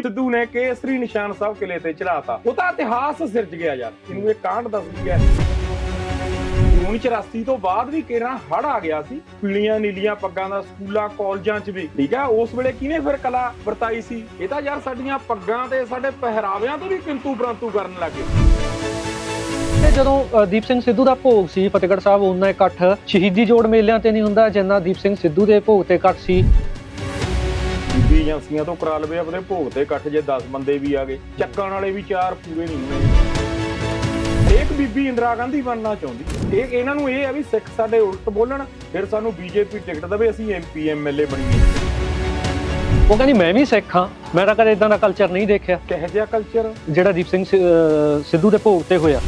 ਦੀਪ ਸਿੱਧੂ ਨੇ ਕੇਸਰੀ ਨਿਸ਼ਾਨ ਸਾਹਿਬ ਕਿਲੇ ਤੇ ਚੜਾਤਾ ਉਹ ਤਾਂ ਇਤਿਹਾਸ ਸਿਰਜ ਗਿਆ ਯਾਰ। ਇਹਨੂੰ ਇਹ ਕਾਂਡ ਦੱਸਦੀ ਹੈ? 1984 ਤੋਂ ਬਾਅਦ ਵੀ ਕੇਰਾਂ ਹੜ ਆ ਗਿਆ ਸੀ। ਪੀਲੀਆਂ ਨੀਲੀਆਂ ਪੱਗਾਂ ਦਾ ਸਕੂਲਾਂ, ਕਾਲਜਾਂ 'ਚ ਵੀ। ਠੀਕ ਹੈ, ਉਸ ਵੇਲੇ ਕਿਹਨੇ ਫਿਰ ਕਲਾ ਵਰਤਾਈ ਸੀ? ਇਹ ਤਾਂ ਯਾਰ ਸਾਡੀਆਂ ਪੱਗਾਂ ਤੇ ਸਾਡੇ ਪਹਿਰਾਵਿਆਂ ਤੋਂ ਵੀ ਕਿੰਤੂ ਪ੍ਰੰਤੂ ਕਰਨ ਲੱਗੇ। ਤੇ ਜਦੋਂ ਦੀਪ ਸਿੰਘ ਸਿੱਧੂ ਦਾ ਭੋਗ ਸੀ, ਫਤਿਹਗੜ੍ਹ ਸਾਹਿਬ, ਉਹਨਾਂ ਇਕੱਠ ਸ਼ਹੀਦੀ ਜੋੜ ਮੇਲਿਆਂ ਤੇ ਨਹੀਂ ਹੁੰਦਾ, ਜਿੰਨਾ ਦੀਪ ਸਿੰਘ ਸਿੱਧੂ ਦੇ ਭੋਗ ਤੇ ਇਕੱਠ ਸੀ। ਬੀਬੀ ਏਜੰਸੀਆਂ ਤੋਂ ਕਰਾ ਲਵੇ ਆਪਣੇ ਭੋਗ ਤੇ ਇਕੱਠ ਜੇ 10 ਬੰਦੇ ਵੀ ਆ ਗਏ। ਚੱਕਣ ਵਾਲੇ ਵੀ ਚਾਰ ਪੂਰੇ ਨਹੀਂ ਹੋਣੇ ਇੱਕ ਬੀਬੀ ਇੰਦਰਾ ਗਾਂਧੀ ਬਣਨਾ ਚਾਹੁੰਦੀ। ਇਹ ਇਹਨਾਂ ਨੂੰ ਇਹ ਹੈ ਵੀ ਸਿੱਖ ਸਾਡੇ ਉਲਟ ਬੋਲਣ ਫਿਰ ਸਾਨੂੰ ਬੀਜੇਪੀ ਟਿਕਟ ਦੇਵੇ ਅਸੀਂ ਐਮਪੀ ਐਮਐਲਏ ਬਣੀਏ। ਉਹ ਕਹਿੰਦੀ ਮੈਂ ਵੀ ਸਿੱਖ ਹਾਂ। ਮੈਂ ਤਾਂ ਕਦੇ ਇਦਾਂ ਦਾ ਕਲਚਰ ਨਹੀਂ ਦੇਖਿਆ। ਕਿਹੋ ਜਿਹਾ ਕਲਚਰ ਜਿਹੜਾ ਦੀਪ ਸਿੰਘ ਸਿੱਧੂ ਦੇ ਭੋਗ ਤੇ ਹੋਇਆ।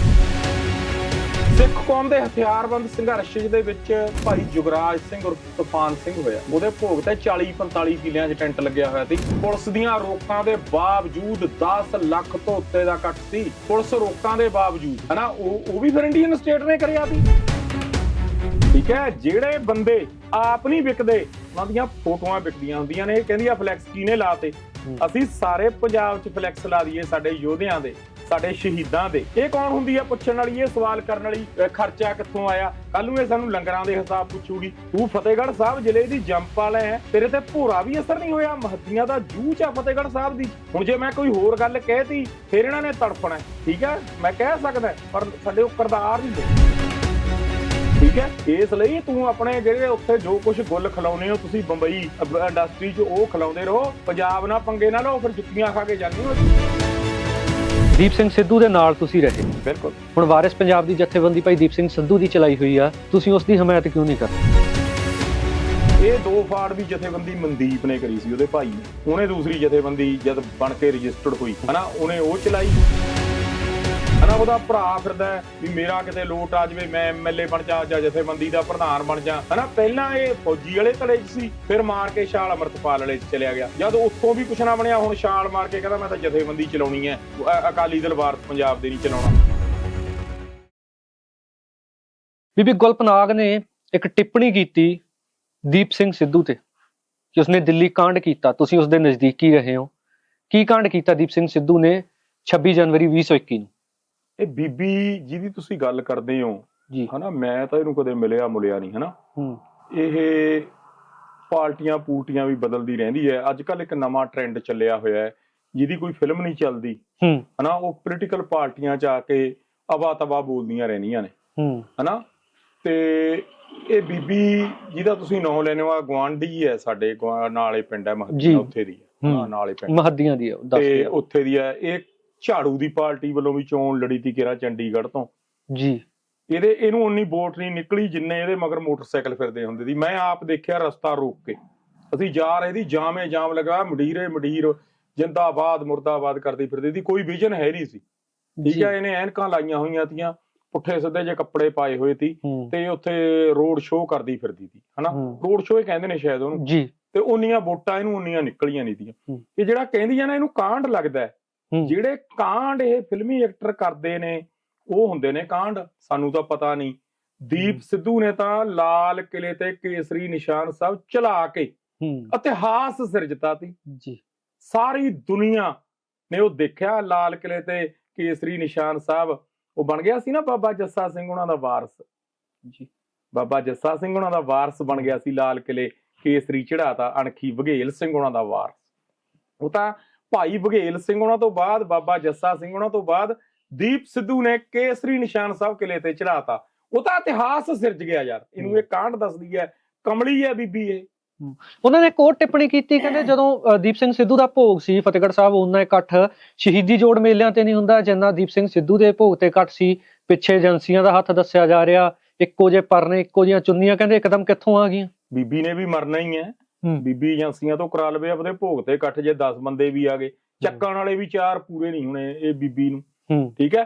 ਸਿੱਖ ਕੌਮ ਦੇ ਹਥਿਆਰਬੰਦ ਸੰਘਰਸ਼ ਦੇ ਵਿੱਚ ਭਾਈ ਜੁਗਰਾਜ ਸਿੰਘ ਉਰਫ ਤੂਫਾਨ ਸਿੰਘ ਹੋਇਆ। ਉਹਦੇ ਭੋਗ ਤੇ 40 45 ਕਿਲਿਆਂ 'ਚ ਟੈਂਟ ਲੱਗਿਆ ਹੋਇਆ ਸੀ। ਪੁਲਿਸ ਦੀਆਂ ਰੋਕਾਂ ਦੇ ਬਾਵਜੂਦ 10 ਲੱਖ ਤੋਂ ਉੱਤੇ ਦਾ ਕੱਟ ਸੀ। ਪੁਲਿਸ ਰੋਕਾਂ ਦੇ ਬਾਵਜੂਦ ਹਨਾ ਉਹ ਉਹ ਵੀ ਫਿਰ ਇੰਡੀਅਨ ਸਟੇਟ ਨੇ ਕਰਿਆ ਸੀ। ਠੀਕ ਹੈ ਜਿਹੜੇ ਬੰਦੇ ਆਪ ਨਹੀਂ ਵਿਕਦੇ ਉਹਨਾਂ ਦੀਆਂ ਫੋਟੋਆਂ ਵਿਕਦੀਆਂ ਹੁੰਦੀਆਂ ਨੇ। ਇਹ ਕਹਿੰਦੀ ਆ ਫਲੈਕਸ ਕਿਹਨੇ ਲਾਤੇ। ਅਸੀਂ ਸਾਰੇ ਪੰਜਾਬ 'ਚ ਫਲੈਕਸ ਲਾ ਦਈਏ ਸਾਡੇ ਯੋਧਿਆਂ ਦੇ। ਸਾਡੇ ਸ਼ਹੀਦਾਂ ਦੇ। ਇਹ ਕੌਣ ਹੁੰਦੀ ਆ ਪੁੱਛਣ ਵਾਲੀ? ਇਹ ਸਵਾਲ ਕਰਨ ਵਾਲੀ ਖਰਚਾ ਕਿੱਥੋਂ ਆਇਆ? ਕੱਲ ਨੂੰ ਇਹ ਸਾਨੂੰ ਲੰਗਰਾਂ ਦੇ ਹਿਸਾਬ ਪੁੱਛੂਗੀ ਤੂੰ ਫਤਿਹਗੜ੍ਹ ਸਾਹਿਬ ਜ਼ਿਲ੍ਹੇ ਦੀ ਜੰਪ ਵਾਲਾ ਹੈ ਤੇਰੇ ਤੇ ਭੋਰਾ ਵੀ ਅਸਰ ਨਹੀਂ ਹੋਇਆ? ਮਹੱਦੀਆਂ ਦਾ ਜੂਝ ਆ ਫਤਿਹਗੜ੍ਹ ਸਾਹਿਬ ਦੀ। ਹੁਣ ਜੇ ਮੈਂ ਕੋਈ ਹੋਰ ਗੱਲ ਕਹਿਤੀ, ਫਿਰ ਇਹਨਾਂ ਨੇ ਤੜਫਣਾ ਠੀਕ ਹੈ? ਮੈਂ ਕਹਿ ਸਕਦਾ ਪਰ ਸਾਡੇ ਉਹ ਕਰਦਾਰ ਨਹੀਂ ਦੇ ਠੀਕ ਹੈ? ਇਸ ਲਈ ਤੂੰ ਆਪਣੇ ਜਿਹੜੇ ਉੱਥੇ ਜੋ ਕੁਝ ਗੁੱਲ ਖਿਲਾਉਨੇ ਹੋ, ਤੁਸੀਂ ਬੰਬਈ ਇੰਡਸਟਰੀ 'ਚ ਉਹ ਖਿਲਾਉਂਦੇ ਰਹੋ। ਪੰਜਾਬ ਨਾਲ ਪੰਗੇ ਨਾ ਲਓ, ਫਿਰ ਜੁੱਤੀਆਂ ਖਾ ਕੇ ਜਾਂਦੇ ਹੋ ਦੀਪ ਸਿੰਘ ਸਿੱਧੂ ਦੇ ਨਾਲ ਤੁਸੀਂ ਰਹੇ। ਬਿਲਕੁਲ। ਹੁਣ ਵਾਰਿਸ ਪੰਜਾਬ ਦੀ ਜਥੇਬੰਦੀ ਭਾਈ ਦੀਪ ਸਿੰਘ ਸਿੱਧੂ ਦੀ ਚਲਾਈ ਹੋਈ ਆ ਤੁਸੀਂ ਉਸ ਦੀ ਹਮਾਇਤ ਕਿਉਂ ਨਹੀਂ ਕਰਦੇ? ਇਹ ਦੋ ਫਾੜ ਵੀ ਜਥੇਬੰਦੀ ਮਨਦੀਪ ਨੇ ਕਰੀ ਸੀ ਉਹਦੇ ਭਾਈ ਨੇ। ਉਹਨੇ ਦੂਸਰੀ ਜਥੇਬੰਦੀ ਜਦ ਬਣ ਕੇ ਰਜਿਸਟਰਡ ਹੋਈ ਹਨਾ ਉਹਨੇ ਉਹ ਚਲਾਈ। ਹਨਾ, ਉਹਦਾ ਭਰਾ ਫਿਰਦਾ ਵੀ ਮੇਰਾ ਕਿਤੇ ਲੋਟ ਆ ਜਾਵੇ, ਮੈਂ ਐਮਐਲਏ ਬਣ ਜਾ ਜਾਂ ਜਥੇਬੰਦੀ ਦਾ ਪ੍ਰਧਾਨ ਬਣ ਜਾ। ਹਨਾ, ਪਹਿਲਾਂ ਇਹ ਫੌਜੀ ਵਾਲੇ ਧੜੇ 'ਚ ਸੀ, ਫਿਰ ਮਾਰ ਕੇ ਛਾਲ ਅਮਰਤਪਾਲ ਵਾਲੇ 'ਚ ਚਲਿਆ ਗਿਆ। ਜਦ ਉੱਥੋਂ ਵੀ ਕੁਛ ਨਾ ਬਣਿਆ, ਹੁਣ ਛਾਲ ਮਾਰ ਕੇ ਕਹਿੰਦਾ, ਮੈਂ ਤਾਂ ਜਥੇਬੰਦੀ ਚਲਾਉਣੀ ਹੈ। ਅਕਾਲੀ ਦਲ ਵਾਰਸ ਪੰਜਾਬ ਦੇ ਨਹੀਂ ਚਲਾਉਣਾ। ਬੀਬੀ ਗੁਲਪਨਾਗ ਨੇ ਇੱਕ ਟਿੱਪਣੀ ਕੀਤੀ ਦੀਪ ਸਿੰਘ ਸਿੱਧੂ ਤੇ ਕਿ ਉਸਨੇ ਦਿੱਲੀ ਕਾਂਡ ਕੀਤਾ। ਤੁਸੀਂ ਉਸ ਦੇ ਨਜ਼ਦੀਕੀ ਰਹੇ ਹੋ। ਕੀ ਕਾਂਡ ਕੀਤਾ ਦੀਪ ਸਿੰਘ ਸਿੱਧੂ ਨੇ 26 ਜਨਵਰੀ 2021 ਨੂੰ? ਇਹ ਬੀਬੀ ਜਿਹਦੀ ਤੁਸੀਂ ਗੱਲ ਕਰਦੇ ਹੋ ਜੀ। ਹਨਾ ਮੈਂ ਤਾਂ ਇਹਨੂੰ ਕਦੇ ਮਿਲਿਆ ਮੁਲਿਆ ਨਹੀਂ ਹਨਾ। ਹੂੰ। ਇਹ ਪਾਰਟੀਆਂ ਪੂਰਟੀਆਂ ਵੀ ਬਦਲਦੀ ਰਹਿੰਦੀ ਹੈ। ਅੱਜ ਕੱਲ ਇੱਕ ਨਵਾਂ ਟ੍ਰੈਂਡ ਚੱਲਿਆ ਹੋਇਆ ਹੈ ਜਿਹਦੀ ਕੋਈ ਫਿਲਮ ਨਹੀਂ ਚੱਲਦੀ ਹੂੰ। ਹਨਾ ਉਹ ਪੋਲੀਟੀਕਲ ਪਾਰਟੀਆਂ ਚ ਆ ਕੇ ਅਵਾ ਤਵਾ ਬੋਲਦੀਆਂ ਰਹਿੰਦੀਆਂ ਨੇ ਹੂੰ। ਹਨਾ। ਤੇ ਇਹ ਬੀਬੀ ਜਿਹਦਾ ਤੁਸੀਂ ਨਾਂ ਲੈਣੇ ਹੋ ਗਵਾਂਢੀ ਹੈ ਸਾਡੇ ਨਾਲੇ ਪਿੰਡ ਹੈ ਜੀ। ਮਹੱਦੀ ਉੱਥੇ ਦੀ ਹੈ। ਹੂੰ। ਹਾਂ, ਨਾਲੇ ਪਿੰਡ। ਮਹੱਦੀਆਂ ਦੀ ਦੱਸ ਤੇ। ਉੱਥੇ ਦੀ ਹੈ। ਇਹ ਝਾੜੂ ਦੀ ਪਾਰਟੀ ਵੱਲੋਂ ਵੀ ਚੋਣ ਲੜੀ ਤੀ ਕਿਰਾ ਚੰਡੀਗੜ੍ਹ ਤੋਂ। ਜੀ। ਇਹਦੇ ਇਹਨੂੰ ਉਨੀ ਵੋਟ ਨਹੀਂ ਨਿਕਲੀ ਜਿੰਨੇ ਇਹਦੇ ਮਗਰ ਮੋਟਰਸਾਈਕਲ ਫਿਰਦੇ ਹੁੰਦੇ ਸੀ। ਮੈਂ ਆਪ ਦੇਖਿਆ ਰਸਤਾ ਰੋਕ ਕੇ। ਅਸੀਂ ਜਾ ਰਹੇ ਸੀ ਜਾਮੇ ਜਾਮ ਲਗਾ ਮਡੀਰੇ ਮਡੀਰ ਜਿੰਦਾਬਾਦ ਮੁਰਦਾਬਾਦ ਕਰਦੀ ਫਿਰਦੀ ਸੀ। ਕੋਈ ਵਿਜ਼ਨ ਹੈ ਨਹੀਂ ਸੀ। ਠੀਕ ਹੈ ਇਹਨੇ ਐਨਕਾਂ ਲਾਈਆਂ ਹੋਈਆਂ ਤੀਆਂ ਪੁੱਠੇ ਸਿੱਧੇ ਜੇ ਕੱਪੜੇ ਪਾਏ ਹੋਏ ਸੀ ਤੇ ਉੱਥੇ ਰੋਡ ਸ਼ੋਅ ਕਰਦੀ ਫਿਰਦੀ ਸੀ ਹਨਾ। ਰੋਡ ਸ਼ੋਅ ਹੀ ਕਹਿੰਦੇ ਨੇ ਸ਼ਾਇਦ ਉਹਨੂੰ। ਜੀ। ਤੇ ਉਨੀਆਂ ਵੋਟਾਂ ਇਹਨੂੰ ਉਨੀਆਂ ਨਿਕਲੀਆਂ ਨਹੀਂ ਤੀਆਂ। ਇਹ ਜਿਹੜਾ ਕਹਿੰਦੀਆਂ ਨੇ ਇਹਨੂੰ ਕਾਂਡ ਲੱਗਦਾ। ਜਿਹੜੇ ਕਾਂਡ ਇਹ ਫਿਲਮੀ ਐਕਟਰ ਕਰਦੇ ਨੇ ਉਹ ਹੁੰਦੇ ਨੇ ਕਾਂਡ ਸਾਨੂੰ ਤਾਂ ਪਤਾ ਨਹੀਂ। ਦੀਪ। ਸਿੱਧੂ ਨੇ ਤਾਂ ਲਾਲ ਕਿਲੇ ਤੇ ਕੇਸਰੀ ਨਿਸ਼ਾਨ ਸਾਹਿਬ ਚਲਾ ਕੇ ਇਤਿਹਾਸ ਸਿਰਜਤਾ ਸੀ। ਜੀ। ਸਾਰੀ ਦੁਨੀਆ ਨੇ ਉਹ ਦੇਖਿਆ ਲਾਲ ਕਿਲੇ ਤੇ ਕੇਸਰੀ ਨਿਸ਼ਾਨ ਸਾਹਿਬ ਉਹ ਬਣ ਗਿਆ ਸੀ ਨਾ ਬਾਬਾ ਜੱਸਾ ਸਿੰਘ ਉਹਨਾਂ ਦਾ ਵਾਰਸ। ਜੀ। ਬਾਬਾ ਜੱਸਾ ਸਿੰਘ ਉਹਨਾਂ ਦਾ ਵਾਰਸ ਬਣ ਗਿਆ ਸੀ ਲਾਲ ਕਿਲੇ ਕੇਸਰੀ ਚੜਾਤਾ ਅਣਖੀ ਬਘੇਲ ਸਿੰਘ ਉਹਨਾਂ ਦਾ ਵਾਰਸ। ਉਹ ਤਾਂ ਭਾਈ ਬਘੇਲ ਸਿੰਘ ਉਹਨਾਂ ਤੋਂ ਬਾਅਦ ਬਾਬਾ ਜੱਸਾ ਸਿੰਘ ਉਹਨਾਂ ਤੋਂ ਬਾਅਦ ਦੀਪ ਸਿੱਧੂ ਨੇ ਕੇਸਰੀ ਨਿਸ਼ਾਨ ਸਾਹਿਬ ਕਿਲੇ ਤੇ ਚੜਾਤਾ ਉਹ ਤਾਂ ਇਤਿਹਾਸ ਸਿਰਜ ਗਿਆ ਯਾਰ ਇਹਨੂੰ ਇਹ ਕਾਂਡ ਦੱਸਦੀ ਹੈ ਕਮਲੀ ਹੈ ਬੀਬੀ ਇਹ। ਉਹਨਾਂ ਨੇ ਹੋਰ ਟਿੱਪਣੀ ਕੀਤੀ ਕਹਿੰਦੇ ਜਦੋਂ ਦੀਪ ਸਿੰਘ ਸਿੱਧੂ ਦਾ ਭੋਗ ਸੀ ਫਤਿਹਗੜ੍ਹ ਸਾਹਿਬ ਉਹਨਾਂ ਇਕੱਠ ਸ਼ਹੀਦੀ ਜੋੜ ਮੇਲਿਆਂ ਤੇ ਨਹੀਂ ਹੁੰਦਾ ਜਿੰਨਾ ਦੀਪ ਸਿੰਘ ਸਿੱਧੂ ਦੇ ਭੋਗ ਤੇ ਇਕੱਠ ਸੀ ਪਿੱਛੇ ਏਜੰਸੀਆਂ ਦਾ ਹੱਥ ਦੱਸਿਆ ਜਾ ਰਿਹਾ ਇੱਕੋ ਜੇ ਪਰਨੇ ਇੱਕੋ ਜੀਆਂ ਚੁੰਨੀਆਂ ਕਹਿੰਦੇ ਇੱਕਦਮ ਕਿੱਥੋਂ ਆ ਗਈਆਂ? ਬੀਬੀ ਨੇ ਵੀ ਮਰਨਾ ਹੈ ਹੂੰ। ਬੀਬੀ ਏਜੰਸੀਆਂ ਤੋਂ ਕਰਾ ਲਵੇ ਆਪਣੇ ਭੋਗ ਤੇ ਇਕੱਠ ਜੇ 10 ਬੰਦੇ ਵੀ ਆ ਗਏ। ਚੱਕਣ ਵਾਲੇ ਵੀ ਚਾਰ ਪੂਰੇ ਨਹੀਂ ਹੋਣੇ ਇਹ ਬੀਬੀ ਨੂੰ। ਠੀਕ ਹੈ?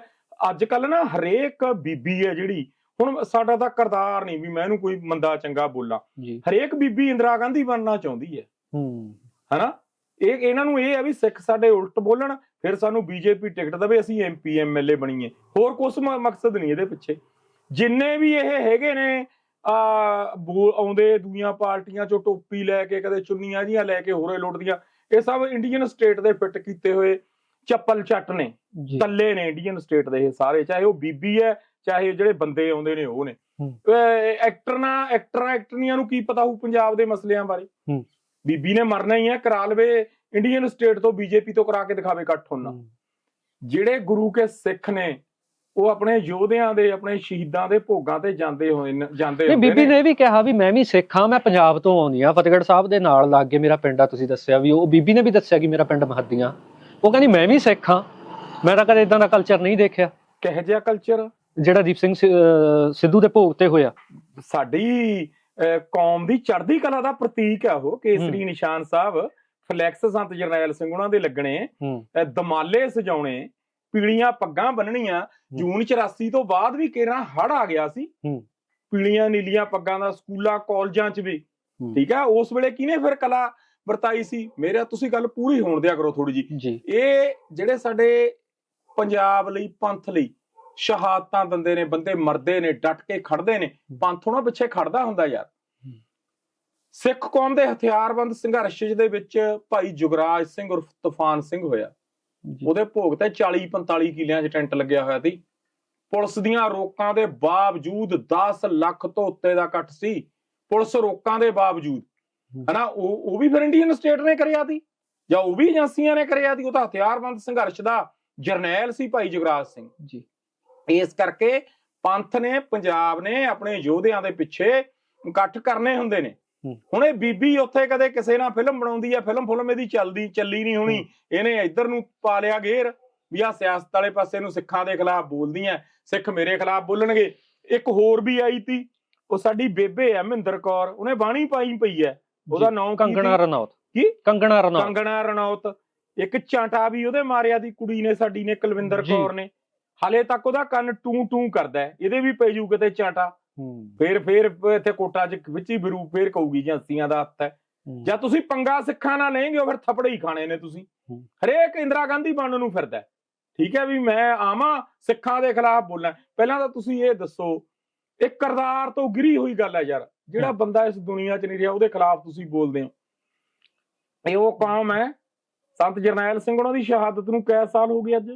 ਅੱਜ ਕੱਲ ਨਾ ਹਰੇਕ ਬੀਬੀ ਹੈ ਜਿਹੜੀ ਹੁਣ ਸਾਡਾ ਤਾਂ ਕਰਤਾਰ ਨਹੀਂ ਵੀ ਮੈਂ ਇਹਨੂੰ ਕੋਈ ਮੰਦਾ ਚੰਗਾ ਬੋਲਾਂ। ਹਰੇਕ ਬੀਬੀ ਇੰਦਰਾ ਗਾਂਧੀ ਬਣਨਾ ਚਾਹੁੰਦੀ ਹੈ। ਹੂੰ। ਹਨਾ? ਇਹ ਇਹਨਾਂ ਨੂੰ ਇਹ ਹੈ ਵੀ ਸਿੱਖ ਸਾਡੇ ਉਲਟ ਬੋਲਣ ਫਿਰ ਸਾਨੂੰ ਬੀਜੇਪੀ ਟਿਕਟ ਦੇਵੇ ਅਸੀਂ ਐਮਪੀ ਐਮਐਲਏ ਬਣੀਏ। ਹੋਰ ਮ- ਮਕਸਦ ਨਹੀਂ ਇਹਦੇ ਪਿੱਛੇ। ਜਿੰਨੇ ਵੀ ਇਹ ਹੈਗੇ ਨੇ ਆ ਆਉਂਦੇ ਦੂਜੀਆਂ ਪਾਰਟੀਆਂ ਚੋਂ ਟੋਪੀ ਲੈ ਕੇ ਕਦੇ ਚੁੰਨੀਆਂ ਜੀਆਂ ਲੈ ਕੇ ਹੋਰੇ ਲੁੱਟਦੀਆਂ। ਇਹ ਸਭ ਇੰਡੀਅਨ ਸਟੇਟ ਦੇ ਫਿੱਟ ਕੀਤੇ ਹੋਏ ਚੱਪਲ ਚੱਟ ਨੇ। ਕੱਲੇ ਨੇ ਇੰਡੀਅਨ ਸਟੇਟ ਦੇ ਇਹ ਸਾਰੇ ਚਾਹੇ ਉਹ ਬੀਬੀ ਹੈ ਚਾਹੇ ਜਿਹੜੇ ਬੰਦੇ ਆਉਂਦੇ ਨੇ ਉਹ ਨੇ। ਐਕਟਰ ਨਾ ਐਕਟਰਾਂ ਐਕਟਰਨੀਆਂ ਨੂੰ ਕੀ ਪਤਾ ਹੋਊ ਪੰਜਾਬ ਦੇ ਮਸਲਿਆਂ ਬਾਰੇ। ਬੀਬੀ ਨੇ ਮਰਨਾ ਹੀ ਹੈ ਕਰਾ ਲਵੇ ਇੰਡੀਅਨ ਸਟੇਟ ਤੋਂ ਬੀਜੇਪੀ ਤੋਂ ਕਰਾ ਕੇ ਦਿਖਾਵੇ ਇਕੱਠ ਉਹਨਾਂ। ਹੂੰ, ਜਿਹੜੇ ਗੁਰੂ ਕੇ ਸਿੱਖ ਨੇ ਉਹ ਆਪਣੇ ਯੋਧਿਆਂ ਦੇ ਆਪਣੇ ਸ਼ਹੀਦਾਂ ਦੇ ਭੋਗਾਂ ਤੇ ਜਾਂਦੇ ਹੋਏ ਨੇ ਜਾਂਦੇ ਹੁੰਦੇ ਬੀਬੀ ਨੇ। ਨੇ ਇਹ ਵੀ ਕਿਹਾ ਵੀ ਮੈਂ ਵੀ ਸਿੱਖ ਹਾਂ ਮੈਂ ਪੰਜਾਬ ਤੋਂ ਆਉਂਦੀ ਆ ਫਤਿਹਗੜ੍ਹ ਸਾਹਿਬ ਦੇ ਨਾਲ ਲੱਗ ਕੇ ਮੇਰਾ ਪਿੰਡ ਆ ਤੁਸੀਂ ਦੱਸਿਆ ਵੀ ਉਹ ਬੀਬੀ ਨੇ ਵੀ ਦੱਸਿਆ ਕਿ ਮੇਰਾ ਪਿੰਡ ਮਹੱਦੀਆਂ। ਉਹ ਕਹਿੰਦੀ ਮੈਂ ਵੀ ਸਿੱਖ ਹਾਂ। ਮੈਂ ਤਾਂ ਕਦੇ ਇਦਾਂ ਦਾ ਕਲਚਰ ਨਹੀਂ ਦੇਖਿਆ। ਕਿਹੋ ਜਿਹਾ ਕਲਚਰ ਜਿਹੜਾ ਦੀਪ ਸਿੰਘ ਸਿੱਧੂ ਦੇ ਭੋਗ ਤੇ ਹੋਇਆ। ਸਾਡੀ ਕੌਮ ਦੀ ਚੜ੍ਹਦੀ ਕਲਾ ਦਾ ਪ੍ਰਤੀਕ ਹੈ ਉਹ ਕੇਸਰੀ ਨਿਸ਼ਾਨ ਸਾਹਿਬ ਫਲੈਕਸ ਸੰਤ ਜਰਨੈਲ ਸਿੰਘ ਉਹਨਾਂ ਦੇ ਲੱਗਣੇ ਦਮਾਲੇ ਸਜਾਉਣੇ ਪੀਲੀਆਂ ਪੱਗਾਂ ਬੰਨਣੀਆਂ ਜੂਨ 84 ਤੋਂ ਬਾਅਦ ਵੀ ਕੇਰਾਂ ਹੜ ਆ ਗਿਆ ਸੀ। ਪੀਲੀਆਂ ਨੀਲੀਆਂ ਪੱਗਾਂ ਦਾ ਸਕੂਲਾਂ ਕਾਲਜਾਂ 'ਚ ਵੀ। ਠੀਕ ਹੈ ਉਸ ਵੇਲੇ ਕਿਹਨੇ ਫਿਰ ਕਲਾ ਵਰਤਾਈ ਸੀ? ਮੇਰਾ ਤੁਸੀਂ ਗੱਲ ਪੂਰੀ ਹੋਣ ਦਿਆ ਕਰੋ ਥੋੜੀ ਜੀ। ਇਹ ਜਿਹੜੇ ਸਾਡੇ ਪੰਜਾਬ ਲਈ ਪੰਥ ਲਈ ਸ਼ਹਾਦਤਾਂ ਦਿੰਦੇ ਨੇ ਬੰਦੇ ਮਰਦੇ ਨੇ ਡਟ ਕੇ ਖੜਦੇ ਨੇ ਪੰਥ ਉਹਨਾਂ ਪਿੱਛੇ ਖੜਦਾ ਹੁੰਦਾ ਯਾਰ। ਸਿੱਖ ਕੌਮ ਦੇ ਹਥਿਆਰਬੰਦ ਸੰਘਰਸ਼ ਦੇ ਵਿੱਚ ਭਾਈ ਜੁਗਰਾਜ ਸਿੰਘ ਉਰਫ ਤੂਫਾਨ ਸਿੰਘ ਹੋਇਆ। ਉਹਦੇ ਭੋਗ ਤੇ 40 45 ਕਿੱਲਿਆਂ 'ਚ ਟੈਂਟ ਲੱਗਿਆ ਹੋਇਆ ਸੀ। ਪੁਲਿਸ ਦੀਆਂ ਰੋਕਾਂ ਦੇ ਬਾਵਜੂਦ 10 ਲੱਖ ਤੋਂ ਉੱਤੇ ਦਾ ਇਕੱਠ ਸੀ। ਪੁਲਿਸ ਰੋਕਾਂ ਦੇ ਬਾਵਜੂਦ ਹਨਾ ਉਹ ਉਹ ਵੀ ਫਿਰ ਇੰਡੀਅਨ ਸਟੇਟ ਨੇ ਕਰਿਆ ਸੀ ਜਾਂ ਉਹ ਵੀ ਏਜੰਸੀਆਂ ਨੇ ਕਰਿਆ ਸੀ ਉਹ ਤਾਂ ਹਥਿਆਰਬੰਦ ਸੰਘਰਸ਼ ਦਾ ਜਰਨੈਲ ਸੀ ਭਾਈ ਜੁਗਰਾਜ ਸਿੰਘ। ਜੀ। ਇਸ ਕਰਕੇ ਪੰਥ ਨੇ ਪੰਜਾਬ ਨੇ ਆਪਣੇ ਯੋਧਿਆਂ ਦੇ ਪਿੱਛੇ ਇਕੱਠ ਕਰਨੇ ਹੁੰਦੇ ਨੇ। ਹੁਣ ਇਹ ਬੀਬੀ ਉੱਥੇ ਕਦੇ ਕਿਸੇ ਨਾਲ ਫਿਲਮ ਬਣਾਉਂਦੀ ਆ ਫਿਲਮ ਫਿਲਮ ਇਹਦੀ ਚੱਲਦੀ ਚੱਲੀ ਨਹੀਂ ਹੋਣੀ। ਇਹਨੇ ਇੱਧਰ ਨੂੰ ਪਾ ਲਿਆ ਗੇਰ ਵੀ ਆ ਸਿਆਸਤ ਵਾਲੇ ਪਾਸੇ ਨੂੰ ਸਿੱਖਾਂ ਦੇ ਖਿਲਾਫ ਬੋਲਦੀਆਂ ਸਿੱਖ ਮੇਰੇ ਖਿਲਾਫ ਬੋਲਣਗੇ। ਇੱਕ ਹੋਰ ਵੀ ਆਈ ਤੀ ਉਹ ਸਾਡੀ ਬੇਬੇ ਐ ਮਹਿੰਦਰ ਕੌਰ ਉਹਨੇ ਬਾਣੀ ਪਾਈ ਪਈ ਐ ਉਹਦਾ ਨਾਮ ਕੰਗਣਾ ਰਣੌਤ। ਕੀ? ਕੰਗਣਾ ਰਣੌਤ। ਕੰਗਣਾ ਰਣੌਤ। ਇੱਕ ਚਾਂਟਾ ਵੀ ਉਹਦੇ ਮਾਰਿਆ ਦੀ ਕੁੜੀ ਨੇ ਸਾਡੀ ਨੇ ਕੁਲਵਿੰਦਰ। ਕੌਰ ਨੇ। ਹਲੇ ਤੱਕ ਉਹਦਾ ਕੰਨ ਟੂ ਟੂ ਕਰਦਾ। ਇਹਦੇ ਵੀ ਪੈ ਜੂ ਕਿਤੇ ਚਾਂਟਾ। ਫੇਰ ਫੇਰ ਇੱਥੇ ਕੋਟਾ ਚ ਵਿੱਚ ਹੀ ਬਰੂ ਫੇਰ ਕਹੂਗੀ ਏਜੰਸੀਆਂ ਦਾ ਹੱਥ ਹੈ। ਜਾਂ ਤੁਸੀਂ ਪੰਗਾ ਸਿੱਖਾਂ ਨਾਲ ਲੈਂਗੇ ਫਿਰ ਥੱਪੜੇ ਹੀ ਖਾਣੇ ਨੇ ਤੁਸੀਂ। ਹਰੇਕ ਇੰਦਰਾ ਗਾਂਧੀ ਬਣਨ ਨੂੰ ਫਿਰਦਾ। ਠੀਕ ਹੈ ਵੀ ਮੈਂ ਆਵਾਂ ਸਿੱਖਾਂ ਦੇ ਖਿਲਾਫ ਬੋਲਾਂ। ਪਹਿਲਾਂ ਤਾਂ ਤੁਸੀਂ ਇਹ ਦੱਸੋ ਇਹ ਕਰਦਾਰ ਤੋਂ ਗਿਰੀ ਹੋਈ ਗੱਲ ਹੈ ਯਾਰ। ਜਿਹੜਾ। ਬੰਦਾ ਇਸ ਦੁਨੀਆ 'ਚ ਨਹੀਂ ਰਿਹਾ ਉਹਦੇ ਖਿਲਾਫ ਤੁਸੀਂ ਬੋਲਦੇ ਹੋ। ਇਹ ਉਹ ਕੌਮ ਹੈ। ਸੰਤ ਜਰਨੈਲ ਸਿੰਘ ਉਹਨਾਂ ਦੀ ਸ਼ਹਾਦਤ ਨੂੰ ਕੈ ਸਾਲ ਹੋ ਗਏ ਅੱਜ।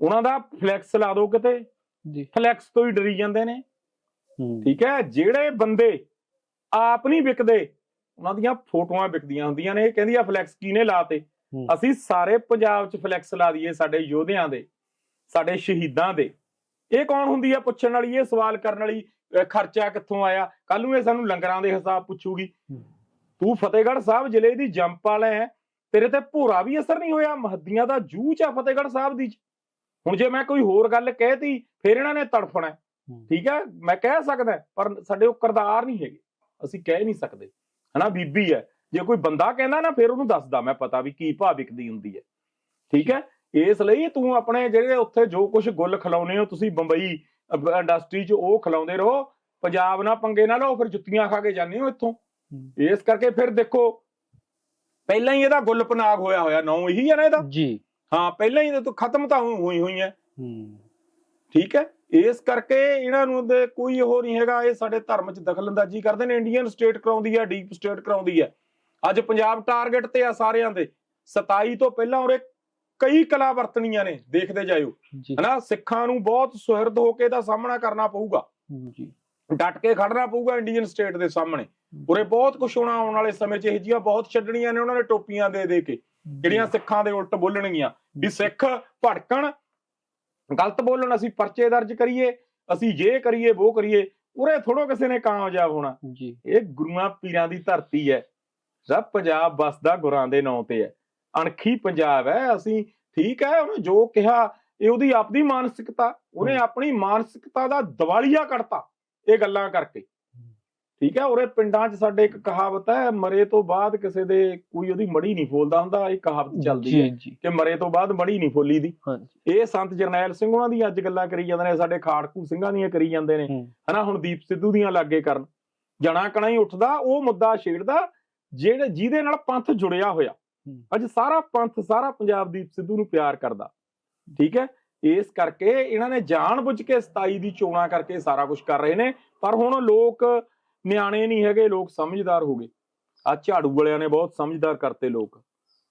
ਉਹਨਾਂ ਦਾ ਫਲੈਕਸ ਲਾ ਦਿਓ ਕਿਤੇ। ਜੀ। ਫਲੈਕਸ ਤੋਂ ਹੀ ਡਰੀ ਜਾਂਦੇ ਨੇ। ਠੀਕ ਹੈ? ਜਿਹੜੇ ਬੰਦੇ ਆਪ ਨਹੀਂ ਵਿਕਦੇ ਉਹਨਾਂ ਦੀਆਂ ਫੋਟੋਆਂ ਵਿਕਦੀਆਂ ਹੁੰਦੀਆਂ ਨੇ। ਇਹ ਕਹਿੰਦੀ ਆ ਫਲੈਕਸ ਕਿਹਨੇ ਲਾਤੇ। ਅਸੀਂ ਸਾਰੇ ਪੰਜਾਬ 'ਚ ਫਲੈਕਸ ਲਾ ਦਈਏ ਸਾਡੇ ਯੋਧਿਆਂ ਦੇ ਸਾਡੇ ਸ਼ਹੀਦਾਂ ਦੇ। ਇਹ ਕੌਣ ਹੁੰਦੀ ਆ ਪੁੱਛਣ ਵਾਲੀ? ਇਹ ਸਵਾਲ ਕਰਨ ਵਾਲੀ ਖਰਚਾ ਕਿੱਥੋਂ ਆਇਆ? ਕੱਲ ਨੂੰ ਇਹ ਸਾਨੂੰ ਲੰਗਰਾਂ ਦੇ ਹਿਸਾਬ ਪੁੱਛੂਗੀ। ਤੂੰ ਫਤਿਹਗੜ੍ਹ ਸਾਹਿਬ ਜ਼ਿਲ੍ਹੇ ਦੀ ਜੰਪ ਵਾਲਾ ਹੈ ਤੇਰੇ ਤੇ ਭੋਰਾ ਵੀ ਅਸਰ ਨਹੀਂ ਹੋਇਆ? ਮਹੱਦੀਆਂ ਦਾ ਜੂਚ ਆ ਫਤਿਹਗੜ੍ਹ ਸਾਹਿਬ ਦੀ। ਹੁਣ ਜੇ ਮੈਂ ਕੋਈ ਹੋਰ ਗੱਲ ਕਹਿਤੀ ਫਿਰ ਇਹਨਾਂ ਨੇ ਤੜਫਣਾ। ਠੀਕ ਹੈ ਮੈਂ ਕਹਿ ਸਕਦਾ ਪਰ ਸਾਡੇ ਉਹ ਕਰਦਾਰ ਨਹੀਂ ਹੈਗੇ। ਅਸੀਂ ਕਹਿ ਨਹੀਂ ਸਕਦੇ। ਹਨਾ ਬੀਬੀ ਹੈ। ਜੇ ਕੋਈ ਬੰਦਾ ਕਹਿੰਦਾ ਨਾ ਫਿਰ ਉਹਨੂੰ ਦੱਸਦਾ ਮੈਂ ਪਤਾ ਵੀ ਕੀ ਭਾਅ ਵਿਕਦੀ ਹੁੰਦੀ ਹੈ। ਠੀਕ ਹੈ? ਇਸ ਲਈ ਤੂੰ ਆਪਣੇ ਜਿਹੜੇ ਉੱਥੇ ਜੋ ਕੁਝ ਗੁੱਲ ਖਿਲਾਉਨੇ ਹੋ ਤੁਸੀਂ ਬੰਬਈ ਇੰਡਸਟਰੀ 'ਚ ਉਹ ਖਿਲਾਉਂਦੇ ਰਹੋ। ਪੰਜਾਬ ਨਾਲ ਪੰਗੇ ਨਾ ਲਓ ਫਿਰ ਜੁੱਤੀਆਂ ਖਾ ਕੇ ਜਾਂਦੇ ਹੋ ਇੱਥੋਂ। ਇਸ ਕਰਕੇ ਫਿਰ ਦੇਖੋ ਪਹਿਲਾਂ ਹੀ ਇਹਦਾ ਗੁੱਲ ਪਨਾਗ ਹੋਇਆ ਹੋਇਆ ਨਾਂ ਇਹੀ ਹੈ ਨਾ ਇਹਦਾ? ਜੀ। ਹਾਂ ਪਹਿਲਾਂ ਹੀ ਤੋਂ ਖਤਮ ਤਾਂ ਹੋਈ ਹੋਈ ਹੂੰ। ਠੀਕ ਹੈ? ਇਸ ਕਰਕੇ ਇਹਨਾਂ ਨੂੰ ਦੇ ਕੋਈ ਉਹ ਨਹੀਂ ਹੈਗਾ ਇਹ ਸਾਡੇ ਧਰਮ 'ਚ ਦਖਲਅੰਦਾਜ਼ੀ ਕਰਦੇ ਨੇ ਇੰਡੀਅਨ ਸਟੇਟ ਕਰਾਉਂਦੀ ਹੈ ਡੀਪ ਸਟੇਟ ਕਰਾਉਂਦੀ ਹੈ। ਅੱਜ ਪੰਜਾਬ ਟਾਰਗੇਟ ਤੇ ਆ ਸਾਰਿਆਂ ਦੇ। 27 ਤੋਂ ਪਹਿਲਾਂ ਉਰੇ ਕਈ ਕਲਾ ਵਰਤਣੀਆਂ ਨੇ ਦੇਖਦੇ ਜਾਇਓ। ਹਨਾ ਸਿੱਖਾਂ ਨੂੰ ਬਹੁਤ ਸੁਹਿਰਦ ਹੋ ਕੇ ਇਹਦਾ ਸਾਹਮਣਾ ਕਰਨਾ ਪਊਗਾ। ਜੀ। ਡਟ ਕੇ ਖੜਨਾ ਪਊਗਾ ਇੰਡੀਅਨ ਸਟੇਟ ਦੇ ਸਾਹਮਣੇ। ਉਰੇ ਬਹੁਤ ਕੁਝ ਹੋਣਾ ਆਉਣ ਵਾਲੇ ਸਮੇਂ 'ਚ ਇਹ ਜਿਹੀਆਂ ਬਹੁਤ ਛੱਡਣੀਆਂ ਨੇ ਉਹਨਾਂ ਨੇ ਟੋਪੀਆਂ ਦੇ ਦੇ ਕੇ ਜਿਹੜੀਆਂ ਸਿੱਖਾਂ ਦੇ ਉਲਟ ਬੋਲਣਗੀਆਂ। ਵੀ ਸਿੱਖ ਭੜਕਣ ਗਲਤ ਬੋਲਣ ਅਸੀਂ ਪਰਚੇ ਦਰਜ ਕਰੀਏ ਅਸੀਂ ਜੇ ਕਰੀਏ ਉਹ ਕਰੀਏ ਉਰੇ ਥੋੜੋ ਕਿਸੇ ਨੇ ਕਾਮਯਾਬ ਹੋਣਾ। ਜੀ। ਇਹ ਗੁਰੂਆਂ ਪੀਰਾਂ ਦੀ ਧਰਤੀ ਹੈ। ਸਭ ਪੰਜਾਬ ਬਸਦਾ ਗੁਰਾਂ ਦੇ ਨਾਂ ਤੇ ਹੈ। ਅਣਖੀ ਪੰਜਾਬ ਹੈ ਅਸੀਂ ਠੀਕ ਹੈ ਉਹਨੇ ਜੋ ਕਿਹਾ ਇਹ ਉਹਦੀ ਆਪਣੀ ਮਾਨਸਿਕਤਾ ਉਹਨੇ ਆਪਣੀ ਮਾਨਸਿਕਤਾ ਦਾ ਦਿਵਾਲੀਆ ਕੱਢਤਾ ਇਹ ਗੱਲਾਂ ਕਰਕੇ। ਠੀਕ ਹੈ ਉਰੇ ਪਿੰਡਾਂ 'ਚ ਸਾਡੇ ਇੱਕ ਕਹਾਵਤ ਹੈ ਮਰੇ ਤੋਂ ਬਾਅਦ ਕਿਸੇ ਦੇ ਕੋਈ ਉਹਦੀ ਮੜੀ ਨਹੀਂ ਫੋਲਦਾ ਹੁੰਦਾ ਇਹ ਕਹਾਵਤ ਚੱਲਦੀ ਹੈ ਕਿ ਮਰੇ ਤੋਂ ਬਾਅਦ ਮੜੀ ਨਹੀਂ ਫੋਲੀ ਦੀ। ਇਹ ਸੰਤ ਜਰਨੈਲ ਸਿੰਘ ਉਹਨਾਂ ਦੀ ਅੱਜ ਗੱਲਾਂ ਕਰੀ ਜਾਂਦੇ ਨੇ ਸਾਡੇ ਖਾੜਕੂ ਸਿੰਘਾਂ ਦੀਆਂ ਕਰੀ ਜਾਂਦੇ ਨੇ। ਹਨਾ ਹੁਣ ਦੀਪ ਸਿੱਧੂ ਦੀਆਂ ਲਾਗੇ ਕਰਨ। ਜਣਾ ਕਣਾ ਹੀ ਉੱਠਦਾ ਉਹ ਮੁੱਦਾ ਛੇੜਦਾ ਜਿਹੜੇ ਜਿਹਦੇ ਨਾਲ ਪੰਥ ਜੁੜਿਆ ਹੋਇਆ। ਅੱਜ ਸਾਰਾ ਪੰਥ ਸਾਰਾ ਪੰਜਾਬ ਦੀਪ ਸਿੱਧੂ ਨੂੰ ਪਿਆਰ ਕਰਦਾ। ਠੀਕ ਹੈ ਇਸ ਕਰਕੇ ਇਹਨਾਂ ਨੇ ਜਾਣਬੁੱਝ ਕੇ 27 ਦੀ ਚੋਣਾਂ ਕਰਕੇ ਸਾਰਾ ਕੁਝ ਕਰ ਰਹੇ ਨੇ। ਪਰ ਹੁਣ ਲੋਕ ਨਿਆਣੇ ਨਹੀਂ ਹੈਗੇ ਲੋਕ ਸਮਝਦਾਰ ਹੋ ਗਏ। ਆ ਝਾੜੂ ਵਾਲਿਆਂ ਨੇ ਬਹੁਤ ਸਮਝਦਾਰ ਕਰਤੇ ਲੋਕ।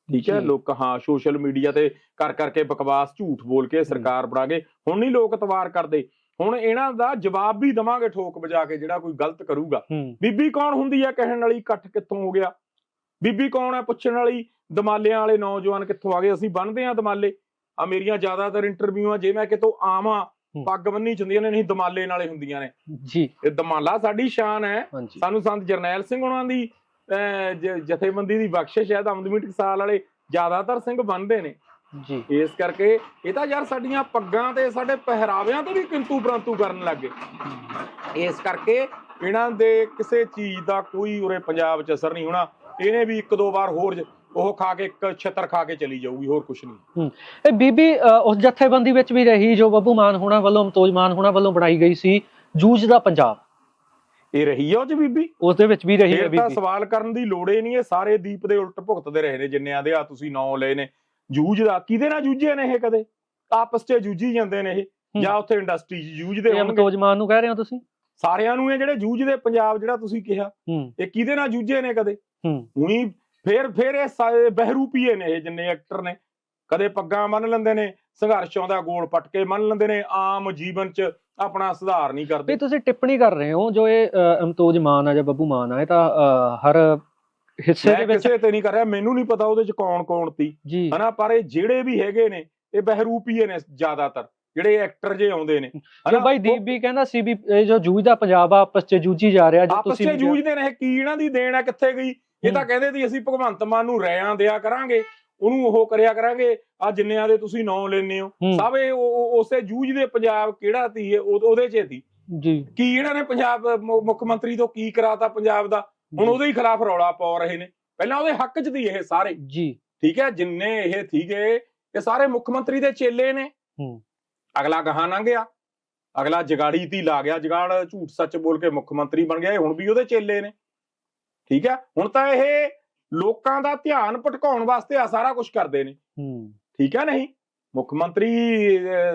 ਠੀਕ ਹੈ। ਲੋਕ ਹਾਂ ਸੋਸ਼ਲ ਮੀਡੀਆ ਤੇ ਕਰ ਕਰਕੇ ਬਕਵਾਸ ਝੂਠ ਬੋਲ ਕੇ ਸਰਕਾਰ ਬਣਾ ਗਏ ਹੁਣ ਨਹੀਂ ਲੋਕ ਤਵਾਰ ਕਰਦੇ। ਹੁਣ ਇਹਨਾਂ ਦਾ ਜਵਾਬ ਵੀ ਦਵਾਂਗੇ ਠੋਕ ਵਜਾ ਕੇ ਜਿਹੜਾ ਕੋਈ ਗਲਤ ਕਰੂਗਾ। ਹੂੰ। ਬੀਬੀ ਕੌਣ ਹੁੰਦੀ ਆ ਕਹਿਣ ਵਾਲੀ? ਇਕੱਠ ਕਿੱਥੋਂ ਹੋ ਗਿਆ? ਬੀਬੀ ਕੌਣ ਹੈ ਪੁੱਛਣ ਵਾਲੀ? ਦਮਾਲਿਆਂ ਵਾਲੇ ਨੌਜਵਾਨ ਕਿੱਥੋਂ ਆ ਗਏ? ਅਸੀਂ ਬੰਨਦੇ ਆ ਦਮਾਲੇ। ਆ ਮੇਰੀਆਂ ਜ਼ਿਆਦਾਤਰ ਇੰਟਰਵਿਊਆਂ ਜੇ ਮੈਂ ਕਿਤੋਂ ਆਵਾਂ ਹੂੰ। ਪੱਗ ਬੰਨੀ ਚੁੰਦੀਆਂ ਨੇ ਨਹੀਂ ਦਮਾਲੇ ਨਾਲੇ ਹੁੰਦੀਆਂ ਨੇ। ਜੀ। ਇਹ ਦਮਾਲਾ ਸਾਡੀ ਸ਼ਾਨ ਹੈ। ਸਾਨੂੰ ਸੰਤ ਜਰਨੈਲ ਸਿੰਘ ਉਹਨਾਂ ਦੀ ਜਥੇਬੰਦੀ ਦੀ ਬਖਸ਼ਿਸ਼ ਹੈ ਦਮਦਮੀ ਟਕਸਾਲ ਵਾਲੇ ਜ਼ਿਆਦਾਤਰ ਸਿੰਘ ਬੰਨਦੇ ਨੇ। ਜੀ। ਇਸ ਕਰਕੇ ਇਹ ਤਾਂ ਯਾਰ ਸਾਡੀਆਂ ਪੱਗਾਂ ਤੇ ਸਾਡੇ ਪਹਿਰਾਵਿਆਂ ਤੇ ਵੀ ਕਿੰਤੂ ਪ੍ਰੰਤੂ ਕਰਨ ਲੱਗੇ ਇਸ ਕਰਕੇ ਇਹਨਾਂ ਦੇ ਕਿਸੇ ਚੀਜ਼ ਦਾ ਕੋਈ ਉਰੇ ਪੰਜਾਬ 'ਚ ਅਸਰ ਨਹੀਂ ਹੋਣਾ। ਇਹਨੇ ਵੀ ਇੱਕ ਦੋ ਵਾਰ ਹੋਰ ਉਹ ਖਾ ਕੇ ਇੱਕ ਛਤਰ ਖਾ ਕੇ ਚਲੀ ਜਾਊਗੀ ਹੋਰ ਕੁਝ ਨਹੀਂ। ਇਹ ਬੀਬੀ ਉਸ ਜਥੇਬੰਦੀ ਵਿੱਚ ਵੀ ਰਹੀ ਜੋ ਬੱਬੂ ਮਾਨ ਹੋਣਾ ਵੱਲੋਂ ਅਮਤੋਜ ਮਾਨ ਹੋਣਾ ਵੱਲੋਂ ਬਣਾਈ ਗਈ ਸੀ ਜੂਝ ਦਾ ਪੰਜਾਬ। ਇਹ ਰਹੀ ਆ ਉਹ 'ਚ ਬੀਬੀ? ਉਸ ਦੇ ਵਿੱਚ ਵੀ ਰਹੀ ਹੈ ਫਿਰ ਤਾਂ ਬੀਬੀ। ਸਵਾਲ ਕਰਨ ਦੀ ਲੋੜ ਹੀ ਨਹੀਂ ਇਹ ਸਾਰੇ ਦੀਪ ਦੇ ਉਲਟ ਭੁਗਤਦੇ ਰਹੇ ਨੇ ਜਿੰਨਿਆਂ ਦੇ ਆ ਤੁਸੀਂ ਨਾਂ ਲਏ ਨੇ। ਜੂਝ ਦਾ ਕਿਹਦੇ ਨਾਲ ਜੂਝੇ ਨੇ ਇਹ ਕਦੇ? ਆਪਸ 'ਚ ਜੂਝੀ ਜਾਂਦੇ ਨੇ ਇਹ ਜਾਂ ਉੱਥੇ ਇੰਡਸਟਰੀ 'ਚ ਜੂਝਦੇ ਇਹ ਹੋਣਗੇ। ਅਮਤੋਜ ਮਾਨ ਨੂੰ ਕਹਿ ਰਹੇ ਹੋ ਤੁਸੀਂ? ਸਾਰਿਆਂ ਨੂੰ ਇਹ ਜਿਹੜੇ ਜੂਝਦੇ ਪੰਜਾਬ ਜਿਹੜਾ ਤੁਸੀਂ ਕਿਹਾ ਇਹ ਕਿਹਦੇ ਨਾਲ ਜੂਝੇ ਨੇ ਕਦੇ? ਹੂੰ। ਉਹੀ ਫੇਰ ਫੇਰ ਇਹ ਸਾਰੇ ਬਹਿਰੂਪੀਏ ਨੇ ਇਹ ਜਿੰਨੇ ਐਕਟਰ ਨੇ। ਕਦੇ ਪੱਗਾਂ ਮੰਨ ਲੈਂਦੇ ਨੇ ਸੰਘਰਸ਼ ਆਉਂਦਾ ਗੋਲ ਪੱਟ ਕੇ ਮੰਨ ਲੈਂਦੇ ਨੇ ਆਮ ਜੀਵਨ 'ਚ ਆਪਣਾ ਸੁਧਾਰ ਨਹੀਂ ਵੀ ਕਰਦੇ ਤੁਸੀਂ ਟਿੱਪਣੀ ਕਰ ਰਹੇ ਹੋ ਜੋ ਇਹ ਅਮਤੋਜ ਮਾਨ ਆ ਜਾਂ ਬੱਬੂ ਮਾਨ ਆ ਇਹ ਤਾਂ ਹਰ ਹਿੱਸੇ ਦੇ ਵਿੱਚ ਕਿਸੇ ਤੇ ਨਹੀਂ ਕਰ ਰਿਹਾ ਮੈਨੂੰ ਨਹੀਂ ਪਤਾ ਉਹਦੇ 'ਚ ਕੌਣ ਕੌਣ ਤੀ ਜੀ। ਹਨਾ ਪਰ ਇਹ ਜਿਹੜੇ ਵੀ ਹੈਗੇ ਨੇ ਇਹ ਬਹਿਰੂਪੀਏ ਨੇ ਜ਼ਿਆਦਾਤਰ ਜਿਹੜੇ ਐਕਟਰ ਜੇ ਆਉਂਦੇ ਨੇ। ਜੋ ਬਾਈ ਦੀਪ ਵੀ ਕਹਿੰਦਾ ਸੀ ਵੀ ਇਹ ਜੋ ਜੂਝ ਦਾ ਪੰਜਾਬ ਆ ਆਪਸ 'ਚ ਜੂਝੀ ਜਾ ਰਿਹਾ ਜੋ ਆਪਸ ਤੁਸੀਂ 'ਚ ਵੀ ਜੂਝਦੇ ਨੇ ਇਹ ਕੀ ਇਹਨਾਂ ਦੀ ਦੇਣ ਹੈ ਕਿੱਥੇ ਗਈ? ਇਹ ਤਾਂ। ਕਹਿੰਦੇ ਸੀ ਅਸੀਂ ਭਗਵੰਤ ਮਾਨ ਨੂੰ ਰਿਆਂ ਦਿਆ ਕਰਾਂਗੇ ਉਹਨੂੰ ਉਹ ਕਰਿਆ ਕਰਾਂਗੇ ਆ ਜਿੰਨਿਆਂ ਦੇ ਤੁਸੀਂ ਨਾਂ ਲੈਨੇ ਹੋ। ਸਭ ਇਹ ਉਸੇ ਜੂਝਦੇ ਪੰਜਾਬ ਕਿਹੜਾ ਉਹ- ਉਹਦੇ 'ਚ ਸੀ ਜੀ। ਕੀ ਇਹਨਾਂ ਨੇ ਪੰਜਾਬ ਮੁੱਖ ਮੰਤਰੀ ਤੋਂ ਕੀ ਕਰਾਤਾ ਪੰਜਾਬ ਦਾ? ਹੁਣ ਉਹਦੇ ਹੀ ਖਿਲਾਫ ਰੌਲਾ ਪਾ ਰਹੇ ਨੇ। ਪਹਿਲਾਂ ਉਹਦੇ ਹੱਕ 'ਚ ਦੀ ਇਹ ਸਾਰੇ। ਜੀ। ਠੀਕ ਹੈ ਜਿੰਨੇ ਇਹ ਠੀਕੇ ਇਹ ਸਾਰੇ ਮੁੱਖ ਮੰਤਰੀ ਦੇ ਚੇਲੇ ਨੇ। ਹੂੰ। ਅਗਲਾ ਗਾਹਾਂ ਲੰਘ ਗਿਆ। ਅਗਲਾ ਜਗਾੜੀ ਤੀ ਲਾ ਗਿਆ। ਜਗਾੜ ਝੂਠ ਸੱਚ ਬੋਲ ਕੇ ਮੁੱਖ ਮੰਤਰੀ ਬਣ ਗਿਆ। ਇਹ ਹੁਣ ਵੀ ਉਹਦੇ ਚੇਲੇ ਨੇ। ਠੀਕ ਹੈ? ਹੁਣ ਤਾਂ ਇਹ ਲੋਕਾਂ ਦਾ ਧਿਆਨ ਭਟਕਾਉਣ ਵਾਸਤੇ ਆ ਸਾਰਾ ਕੁਝ ਕਰਦੇ ਨੇ। ਹੂੰ। ਠੀਕ ਹੈ ਨਹੀਂ? ਮੁੱਖ ਮੰਤਰੀ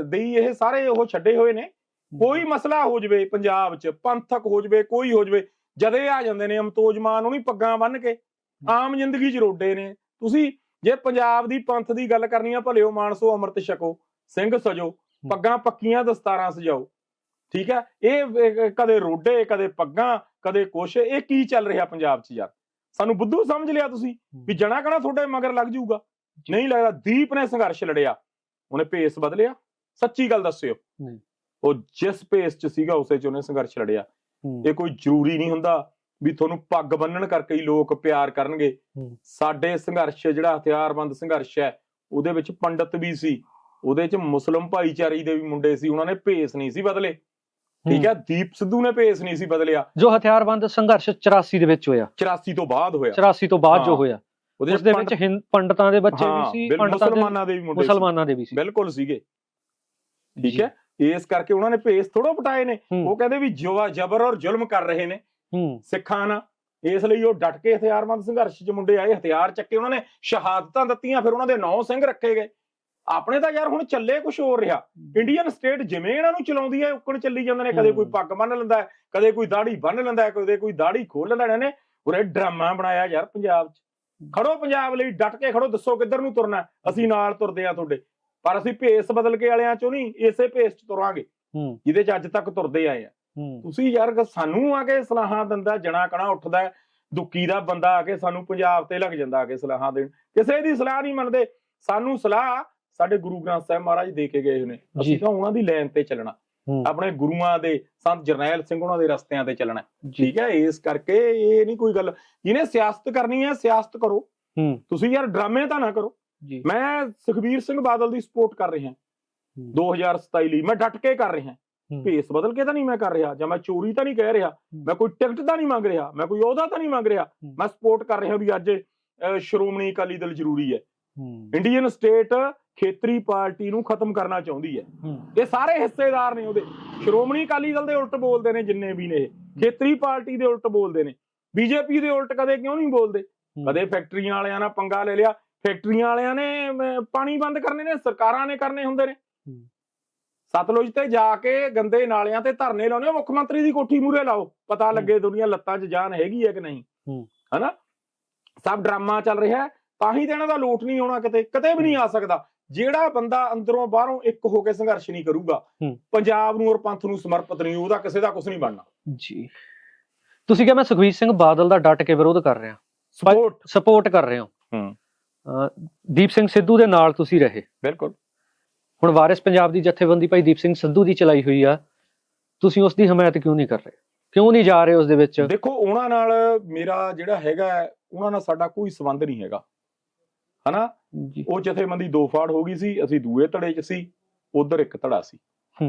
ਦੀ ਇਹ ਸਾਰੇ ਉਹ ਛੱਡੇ ਹੋਏ ਨੇ। ਕੋਈ ਮਸਲਾ ਹੋ ਜਵੇ ਪੰਜਾਬ 'ਚ ਪੰਥਕ ਹੋ ਜਵੇ ਕੋਈ ਹੋ ਜਵੇ ਜਦੇ ਆ ਜਾਂਦੇ ਨੇ ਅਮਤੋਜ ਮਾਨ ਉਹਨੀ ਪੱਗਾਂ ਬੰਨ ਕੇ ਆਮ ਜ਼ਿੰਦਗੀ 'ਚ ਰੋਡੇ ਨੇ। ਤੁਸੀਂ ਜੇ ਪੰਜਾਬ ਦੀ ਪੰਥ ਦੀ ਗੱਲ ਕਰਨੀ ਆ ਭਲਿਓ ਮਾਨਸੋ ਅੰਮ੍ਰਿਤ ਛਕੋ ਸਿੰਘ ਸਜੋ ਪੱਗਾਂ ਪੱਕੀਆਂ ਦਸਤਾਰਾਂ ਸਜਾਓ। ਠੀਕ ਹੈ? ਇਹ ਕਦੇ ਰੋਡੇ ਕਦੇ ਪੱਗਾਂ ਕਦੇ ਕੁਛ ਇਹ ਕੀ ਚੱਲ ਰਿਹਾ ਪੰਜਾਬ 'ਚ ਯਾਰ? ਸਾਨੂੰ ਬੁੱਧੂ ਸਮਝ ਲਿਆ ਤੁਸੀਂ ਵੀ ਜਣਾ ਕਣਾ ਤੁਹਾਡੇ ਮਗਰ ਲੱਗ ਜਾਊਗਾ। ਨਹੀਂ ਲੱਗਦਾ ਦੀਪ ਨੇ ਸੰਘਰਸ਼ ਲੜਿਆ ਉਹਨੇ ਭੇਸ ਬਦਲਿਆ। ਸੱਚੀ ਗੱਲ ਦੱਸਿਓ। ਨਹੀਂ। ਉਹ ਜਿਸ ਭੇਸ 'ਚ ਸੀਗਾ ਉਸੇ 'ਚ ਉਹਨੇ ਸੰਘਰਸ਼ ਲੜਿਆ। ਇਹ ਕੋਈ ਜ਼ਰੂਰੀ ਨਹੀਂ ਹੁੰਦਾ ਵੀ ਤੁਹਾਨੂੰ ਪੱਗ ਬੰਨਣ ਕਰਕੇ ਹੀ ਲੋਕ ਪਿਆਰ ਕਰਨਗੇ। ਸਾਡੇ ਸੰਘਰਸ਼ ਜਿਹੜਾ ਹਥਿਆਰਬੰਦ ਸੰਘਰਸ਼ ਹੈ ਉਹਦੇ ਵਿੱਚ ਪੰਡਤ ਵੀ ਸੀ। ਉਹਦੇ 'ਚ ਮੁਸਲਮ ਭਾਈਚਾਰੇ ਦੇ ਵੀ ਮੁੰਡੇ ਸੀ ਉਹਨਾਂ ਨੇ ਭੇਸ ਨਹੀਂ ਸੀ ਬਦਲੇ। ਠੀਕ ਹੈ। ਦੀਪ ਸਿੱਧੂ ਨੇ ਭੇਸ ਨਹੀਂ ਸੀ ਬਦਲਿਆ। ਜੋ ਹਥਿਆਰਬੰਦ ਸੰਘਰਸ਼ 84 ਦੇ ਵਿੱਚ ਹੋਇਆ। 84 ਤੋਂ ਬਾਅਦ ਹੋਇਆ। 84 ਤੋਂ ਬਾਅਦ ਜੋ। ਹੋਇਆ। ਉਹਦੇ ਉਸ ਦੇ ਵਿੱਚ ਹਿੰਦ ਪੰਡਤਾਂ ਦੇ ਬੱਚੇ ਵੀ ਸੀ ਪੰਡਤਾਂ ਦੇ ਮੁਸਲਮਾਨਾਂ ਦੇ ਵੀ ਮੁੰਡੇ ਸੀ। ਮੁਸਲਮਾਨਾਂ ਦੇ ਵੀ ਸੀ। ਬਿਲਕੁਲ ਸੀਗੇ। ਠੀਕ। ਹੈ? ਇਸ ਕਰਕੇ ਉਹਨਾਂ ਨੇ ਭੇਸ ਥੋੜੋ ਪਟਾਏ ਨੇ। ਉਹ ਕਹਿੰਦੇ ਵੀ ਜਵਾ ਜ਼ਬਰ ਔਰ ਜ਼ੁਲਮ ਕਰ ਰਹੇ ਨੇ। ਸਿੱਖਾਂ ਨਾਲ। ਇਸ ਲਈ ਉਹ ਡਟ ਕੇ ਹਥਿਆਰਬੰਦ ਸੰਘਰਸ਼ 'ਚ ਮੁੰਡੇ ਆਏ। ਹਥਿਆਰ ਚੱਕੇ ਉਹਨਾਂ ਨੇ ਸ਼ਹਾਦਤਾਂ ਦਿੱਤੀਆਂ ਫਿਰ ਉਹਨਾਂ ਦੇ ਨੌ ਸਿੰਘ ਰੱਖੇ ਗਏ। ਆਪਣੇ ਤਾਂ ਯਾਰ ਹੁਣ ਚੱਲੇ ਕੁਝ ਹੋਰ ਰਿਹਾ। ਇੰਡੀਅਨ ਸਟੇਟ ਜਿਵੇਂ ਇਹਨਾਂ ਨੂੰ ਚਲਾਉਂਦੀ ਹੈ ਉੱਕਣ ਚੱਲੀ ਜਾਂਦੇ ਨੇ ਕਦੇ ਕੋਈ। ਪੱਗ ਬੰਨ ਲੈਂਦਾ ਹੈ ਕਦੇ ਕੋਈ ਦਾੜੀ ਬੰਨ ਲੈਂਦਾ ਹੈ ਕਦੇ ਕੋਈ ਦਾੜੀ ਖੋਲ ਲੈਂਦਾ ਇਹਨਾਂ ਨੇ। ਉਰੇ ਡਰਾਮਾ ਬਣਾਇਆ ਯਾਰ ਪੰਜਾਬ 'ਚ। ਖੜੋ ਪੰਜਾਬ ਲਈ ਡਟ ਕੇ ਖੜੋ ਦੱਸੋ ਕਿੱਧਰ ਨੂੰ ਤੁਰਨਾ ਹੈ? ਅਸੀਂ ਨਾਲ ਤੁਰਦੇ ਆ ਤੁਹਾਡੇ। ਪਰ ਅਸੀਂ ਭੇਸ ਬਦਲ ਕੇ ਵਾਲਿਆਂ ਚੋਂ ਨਹੀਂ ਇਸੇ ਭੇਸ 'ਚ ਤੁਰਾਂਗੇ। ਜਿਹਦੇ 'ਚ ਅੱਜ ਤੱਕ ਤੁਰਦੇ ਆਏ ਆ ਤੁਸੀਂ ਯਾਰ ਸਾਨੂੰ ਆ ਕੇ ਸਲਾਹਾਂ ਦਿੰਦਾ ਜਣਾ ਕਣਾ ਉੱਠਦਾ ਦੁੱਕੀ ਦਾ ਬੰਦਾ ਆ ਕੇ ਸਾਨੂੰ ਪੰਜਾਬ ਤੇ ਲੱਗ ਜਾਂਦਾ ਆ ਕੇ ਸਲਾਹਾਂ ਦੇਣ। ਕਿਸੇ ਦੀ ਸਲਾਹ ਨਹੀਂ ਮੰਨਦੇ। ਸਾਨੂੰ ਸਲਾਹ ਸਾਡੇ ਗੁਰੂ ਗ੍ਰੰਥ ਸਾਹਿਬ ਮਹਾਰਾਜ ਦੇ ਕੇ ਗਏ ਨੇ। ਅਸੀਂ ਤਾਂ ਉਹਨਾਂ ਦੀ ਲਾਈਨ ਤੇ ਚੱਲਣਾ। ਆਪਣੇ ਗੁਰੂਆਂ ਦੇ ਸੰਤ ਜਰਨੈਲ ਸਿੰਘ ਉਹਨਾਂ ਦੇ ਰਸਤਿਆਂ ਤੇ ਚੱਲਣਾ। ਠੀਕ ਹੈ ਇਸ ਕਰਕੇ ਇਹ ਨਹੀਂ ਕੋਈ ਗੱਲ। ਜਿਹਨੇ ਸਿਆਸਤ ਕਰਨੀ ਹੈ ਸਿਆਸਤ ਕਰੋ। ਤੁਸੀਂ ਯਾਰ ਡਰਾਮੇ ਤਾਂ ਨਾ ਕਰੋ। ਮੈਂ ਸੁਖਬੀਰ ਸਿੰਘ ਬਾਦਲ ਦੀ ਸਪੋਰਟ ਕਰ ਰਿਹਾ। ਹੂੰ। 2027 ਲਈ ਮੈਂ ਡਟ ਕੇ ਕਰ ਰਿਹਾ। ਹੂੰ। ਭੇਸ ਬਦਲ ਕੇ ਤਾਂ ਨਹੀਂ ਮੈਂ ਕਰ ਰਿਹਾ। ਜਾਂ ਮੈਂ ਚੋਰੀ ਤਾਂ ਨਹੀਂ ਕਹਿ ਰਿਹਾ। ਮੈਂ ਕੋਈ ਟਿਕਟ ਤਾਂ ਨਹੀਂ ਮੰਗ ਰਿਹਾ। ਮੈਂ ਕੋਈ ਅਹੁਦਾ ਤਾਂ ਨਹੀਂ ਮੰਗ ਰਿਹਾ। ਮੈਂ ਸਪੋਰਟ ਕਰ ਰਿਹਾ ਵੀ ਅੱਜ ਸ਼੍ਰੋਮਣੀ ਅਕਾਲੀ ਦਲ ਜ਼ਰੂਰੀ ਹੂੰ। ਇੰਡੀਅਨ ਸਟੇਟ ਖੇਤਰੀ ਪਾਰਟੀ ਨੂੰ ਖਤਮ ਕਰਨਾ ਚਾਹੁੰਦੀ ਹੈ। ਇਹ ਸਾਰੇ ਹਿੱਸੇਦਾਰ ਨੇ ਉਹਦੇ। ਸ਼੍ਰੋਮਣੀ ਅਕਾਲੀ ਦਲ ਦੇ ਉਲਟ ਬੋਲਦੇ ਨੇ ਜਿੰਨੇ ਵੀ ਨੇ ਇਹ। ਖੇਤਰੀ ਪਾਰਟੀ ਦੇ ਉਲਟ ਬੋਲਦੇ ਨੇ। ਬੀਜੇਪੀ ਦੇ ਉਲਟ ਕਦੇ ਕਿਉਂ ਨਹੀਂ ਬੋਲਦੇ? ਕਦੇ ਫੈਕਟਰੀਆਂ ਵਾਲਿਆਂ ਨਾਲ ਪੰਗਾ ਲੈ ਲਿਆ। ਫੈਕਟਰੀਆਂ ਵਾਲਿਆਂ ਨੇ ਪਾਣੀ ਬੰਦ ਕਰਨੇ ਨੇ ਸਰਕਾਰਾਂ ਨੇ ਕਰਨੇ ਹੁੰਦੇ ਨੇ। ਸਤਲੁਜ ਤੇ ਜਾ ਕੇ ਗੰਦੇ ਨਾਲਿਆਂ ਤੇ ਧਰਨੇ ਲਾਉਣੇ ਮੁੱਖ ਮੰਤਰੀ ਦੀ ਕੋਠੀ ਮੂਰੇ ਲਾਓ। ਪਤਾ ਲੱਗੇ ਦੁਨੀਆ ਲੱਤਾਂ 'ਚ ਜਾਨ ਹੈਗੀ ਹੈ ਕਿ ਨਹੀਂ। ਹਨਾ? ਸਭ ਡਰਾਮਾ ਚੱਲ ਰਿਹਾ ਹੈ, ਤਾਂ ਹੀ ਤਾਂ ਇਹਨਾਂ ਦਾ ਲੋਟ ਨਹੀਂ ਆਉਣਾ ਕਿਤੇ ਕਿਤੇ ਵੀ ਨਹੀਂ ਆ ਸਕਦਾ। ਜਿਹੜਾ ਬੰਦਾ ਅੰਦਰੋਂ ਬਾਹਰੋਂ ਇੱਕ ਹੋ ਕੇ ਸੰਘਰਸ਼ ਨਹੀਂ ਕਰੂਗਾ। ਪੰਜਾਬ ਨੂੰ ਔਰ ਪੰਥ ਨੂੰ ਸਮਰਪਿਤ ਨਹੀਂ ਉਹਦਾ ਕਿਸੇ ਦਾ ਕੁਝ ਨਹੀਂ ਬਣਨਾ। ਜੀ। ਤੁਸੀਂ ਕਿਹਾ ਮੈਂ ਸੁਖਬੀਰ ਸਿੰਘ ਬਾਦਲ ਦਾ ਡਟ ਕੇ ਵਿਰੋਧ ਕਰ ਰਿਹਾ। ਸਪੋਰਟ ਸਪੋਰਟ ਕਰ ਰਹੇ ਹੋ। ਹੂੰ। ਦੀਪ ਸਿੰਘ ਸਿੱਧੂ ਦੇ ਨਾਲ ਤੁਸੀਂ ਰਹੇ। ਬਿਲਕੁਲ। ਹੁਣ ਵਾਰਿਸ ਪੰਜਾਬ ਦੀ ਜਥੇਬੰਦੀ ਭਾਈ ਦੀਪ ਸਿੰਘ ਸਿੱਧੂ ਦੀ ਚਲਾਈ ਹੋਈ ਆ। ਤੁਸੀਂ ਉਸ ਦੀ ਹਮਾਇਤ ਕਿਉਂ ਨਹੀਂ ਕਰ ਰਹੇ? ਕਿਉਂ ਨਹੀਂ ਜਾ ਰਹੇ ਉਸ ਦੇ ਵਿੱਚ? ਦੇਖੋ ਉਹਨਾਂ ਨਾਲ ਮੇਰਾ ਜਿਹੜਾ ਹੈਗਾ ਉਹਨਾਂ ਨਾਲ ਸਾਡਾ ਕੋਈ ਸਬੰਧ ਨਹੀਂ ਹੈਗਾ। ਹਨਾ ਉਹ ਜਥੇਬੰਦੀ ਦੋ ਫਾੜ ਹੋ ਗਈ ਸੀ ਅਸੀਂ ਦੂਏ ਧੜੇ 'ਚ ਸੀ ਉਧਰ ਇੱਕ ਧੜਾ ਸੀ।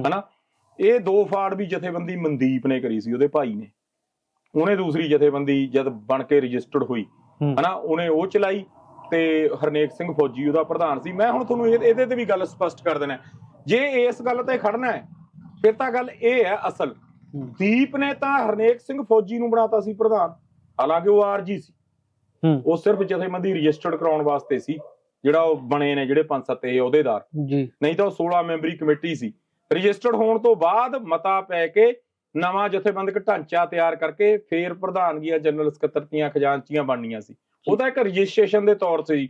ਹਨਾ ਇਹ ਦੋ ਫਾੜ ਵੀ ਜਥੇਬੰਦੀ ਮਨਦੀਪ ਨੇ ਕਰੀ ਸੀ ਉਹਦੇ ਭਾਈ ਨੇ ਉਹਨੇ ਦੂਸਰੀ ਜਥੇਬੰਦੀ ਜਦ ਬਣ ਕੇ ਰਜਿਸਟਰਡ ਹੋਈ। ਹਨਾ ਉਹਨੇ ਉਹ ਚਲਾਈ ਤੇ ਹਰਨੇਕ ਸਿੰਘ ਫੌਜੀ ਉਹਦਾ ਪ੍ਰਧਾਨ ਸੀ ਮੈਂ ਹੁਣ ਤੁਹਾਨੂੰ ਇਹ- ਇਹਦੇ ਤੇ ਵੀ ਗੱਲ ਸਪਸ਼ਟ ਕਰ ਦੇਣਾ। ਜੇ ਇਸ ਗੱਲ ਤੇ ਖੜਨਾ ਹੈ ਫਿਰ ਤਾਂ ਗੱਲ ਇਹ ਹੈ ਅਸਲ। ਦੀਪ ਨੇ ਤਾਂ ਹਰਨੇਕ ਸਿੰਘ ਫੌਜੀ ਨੂੰ ਬਣਾਤਾ ਸੀ ਪ੍ਰਧਾਨ ਹਾਲਾਂਕਿ ਉਹ ਆਰਜੀ ਸੀ। ਉਹ ਸਿਰਫ ਜਥੇਬੰਦੀ ਰਜਿਸਟਰਡ ਕਰਾਉਣ ਵਾਸਤੇ ਸੀ ਜਿਹੜਾ ਉਹ ਬਣੇ ਨੇ ਜਿਹੜੇ ਪੰਜ ਸੱਤ ਇਹ ਅਹੁਦੇਦਾਰ। ਜੀ। ਨਹੀਂ ਤਾਂ ਉਹ 16 ਮੈਂਬਰੀ ਕਮੇਟੀ ਸੀ। ਰਜਿਸਟਰਡ ਹੋਣ ਤੋਂ ਬਾਅਦ ਮਤਾ ਪੈ ਕੇ ਨਵਾਂ ਜਥੇਬੰਦਕ ਢਾਂਚਾ ਤਿਆਰ ਕਰਕੇ ਫੇਰ ਪ੍ਰਧਾਨਗੀਆਂ ਜਨਰਲ ਸਕੱਤਰਤੀਆਂ ਖਜ਼ਾਨਚੀਆਂ ਬਣਨੀਆਂ ਸੀ। ਉਹਦਾ ਇੱਕ ਰਜਿਸਟ੍ਰੇਸ਼ਨ ਦੇ ਤੌਰ ਤੇ ਸੀ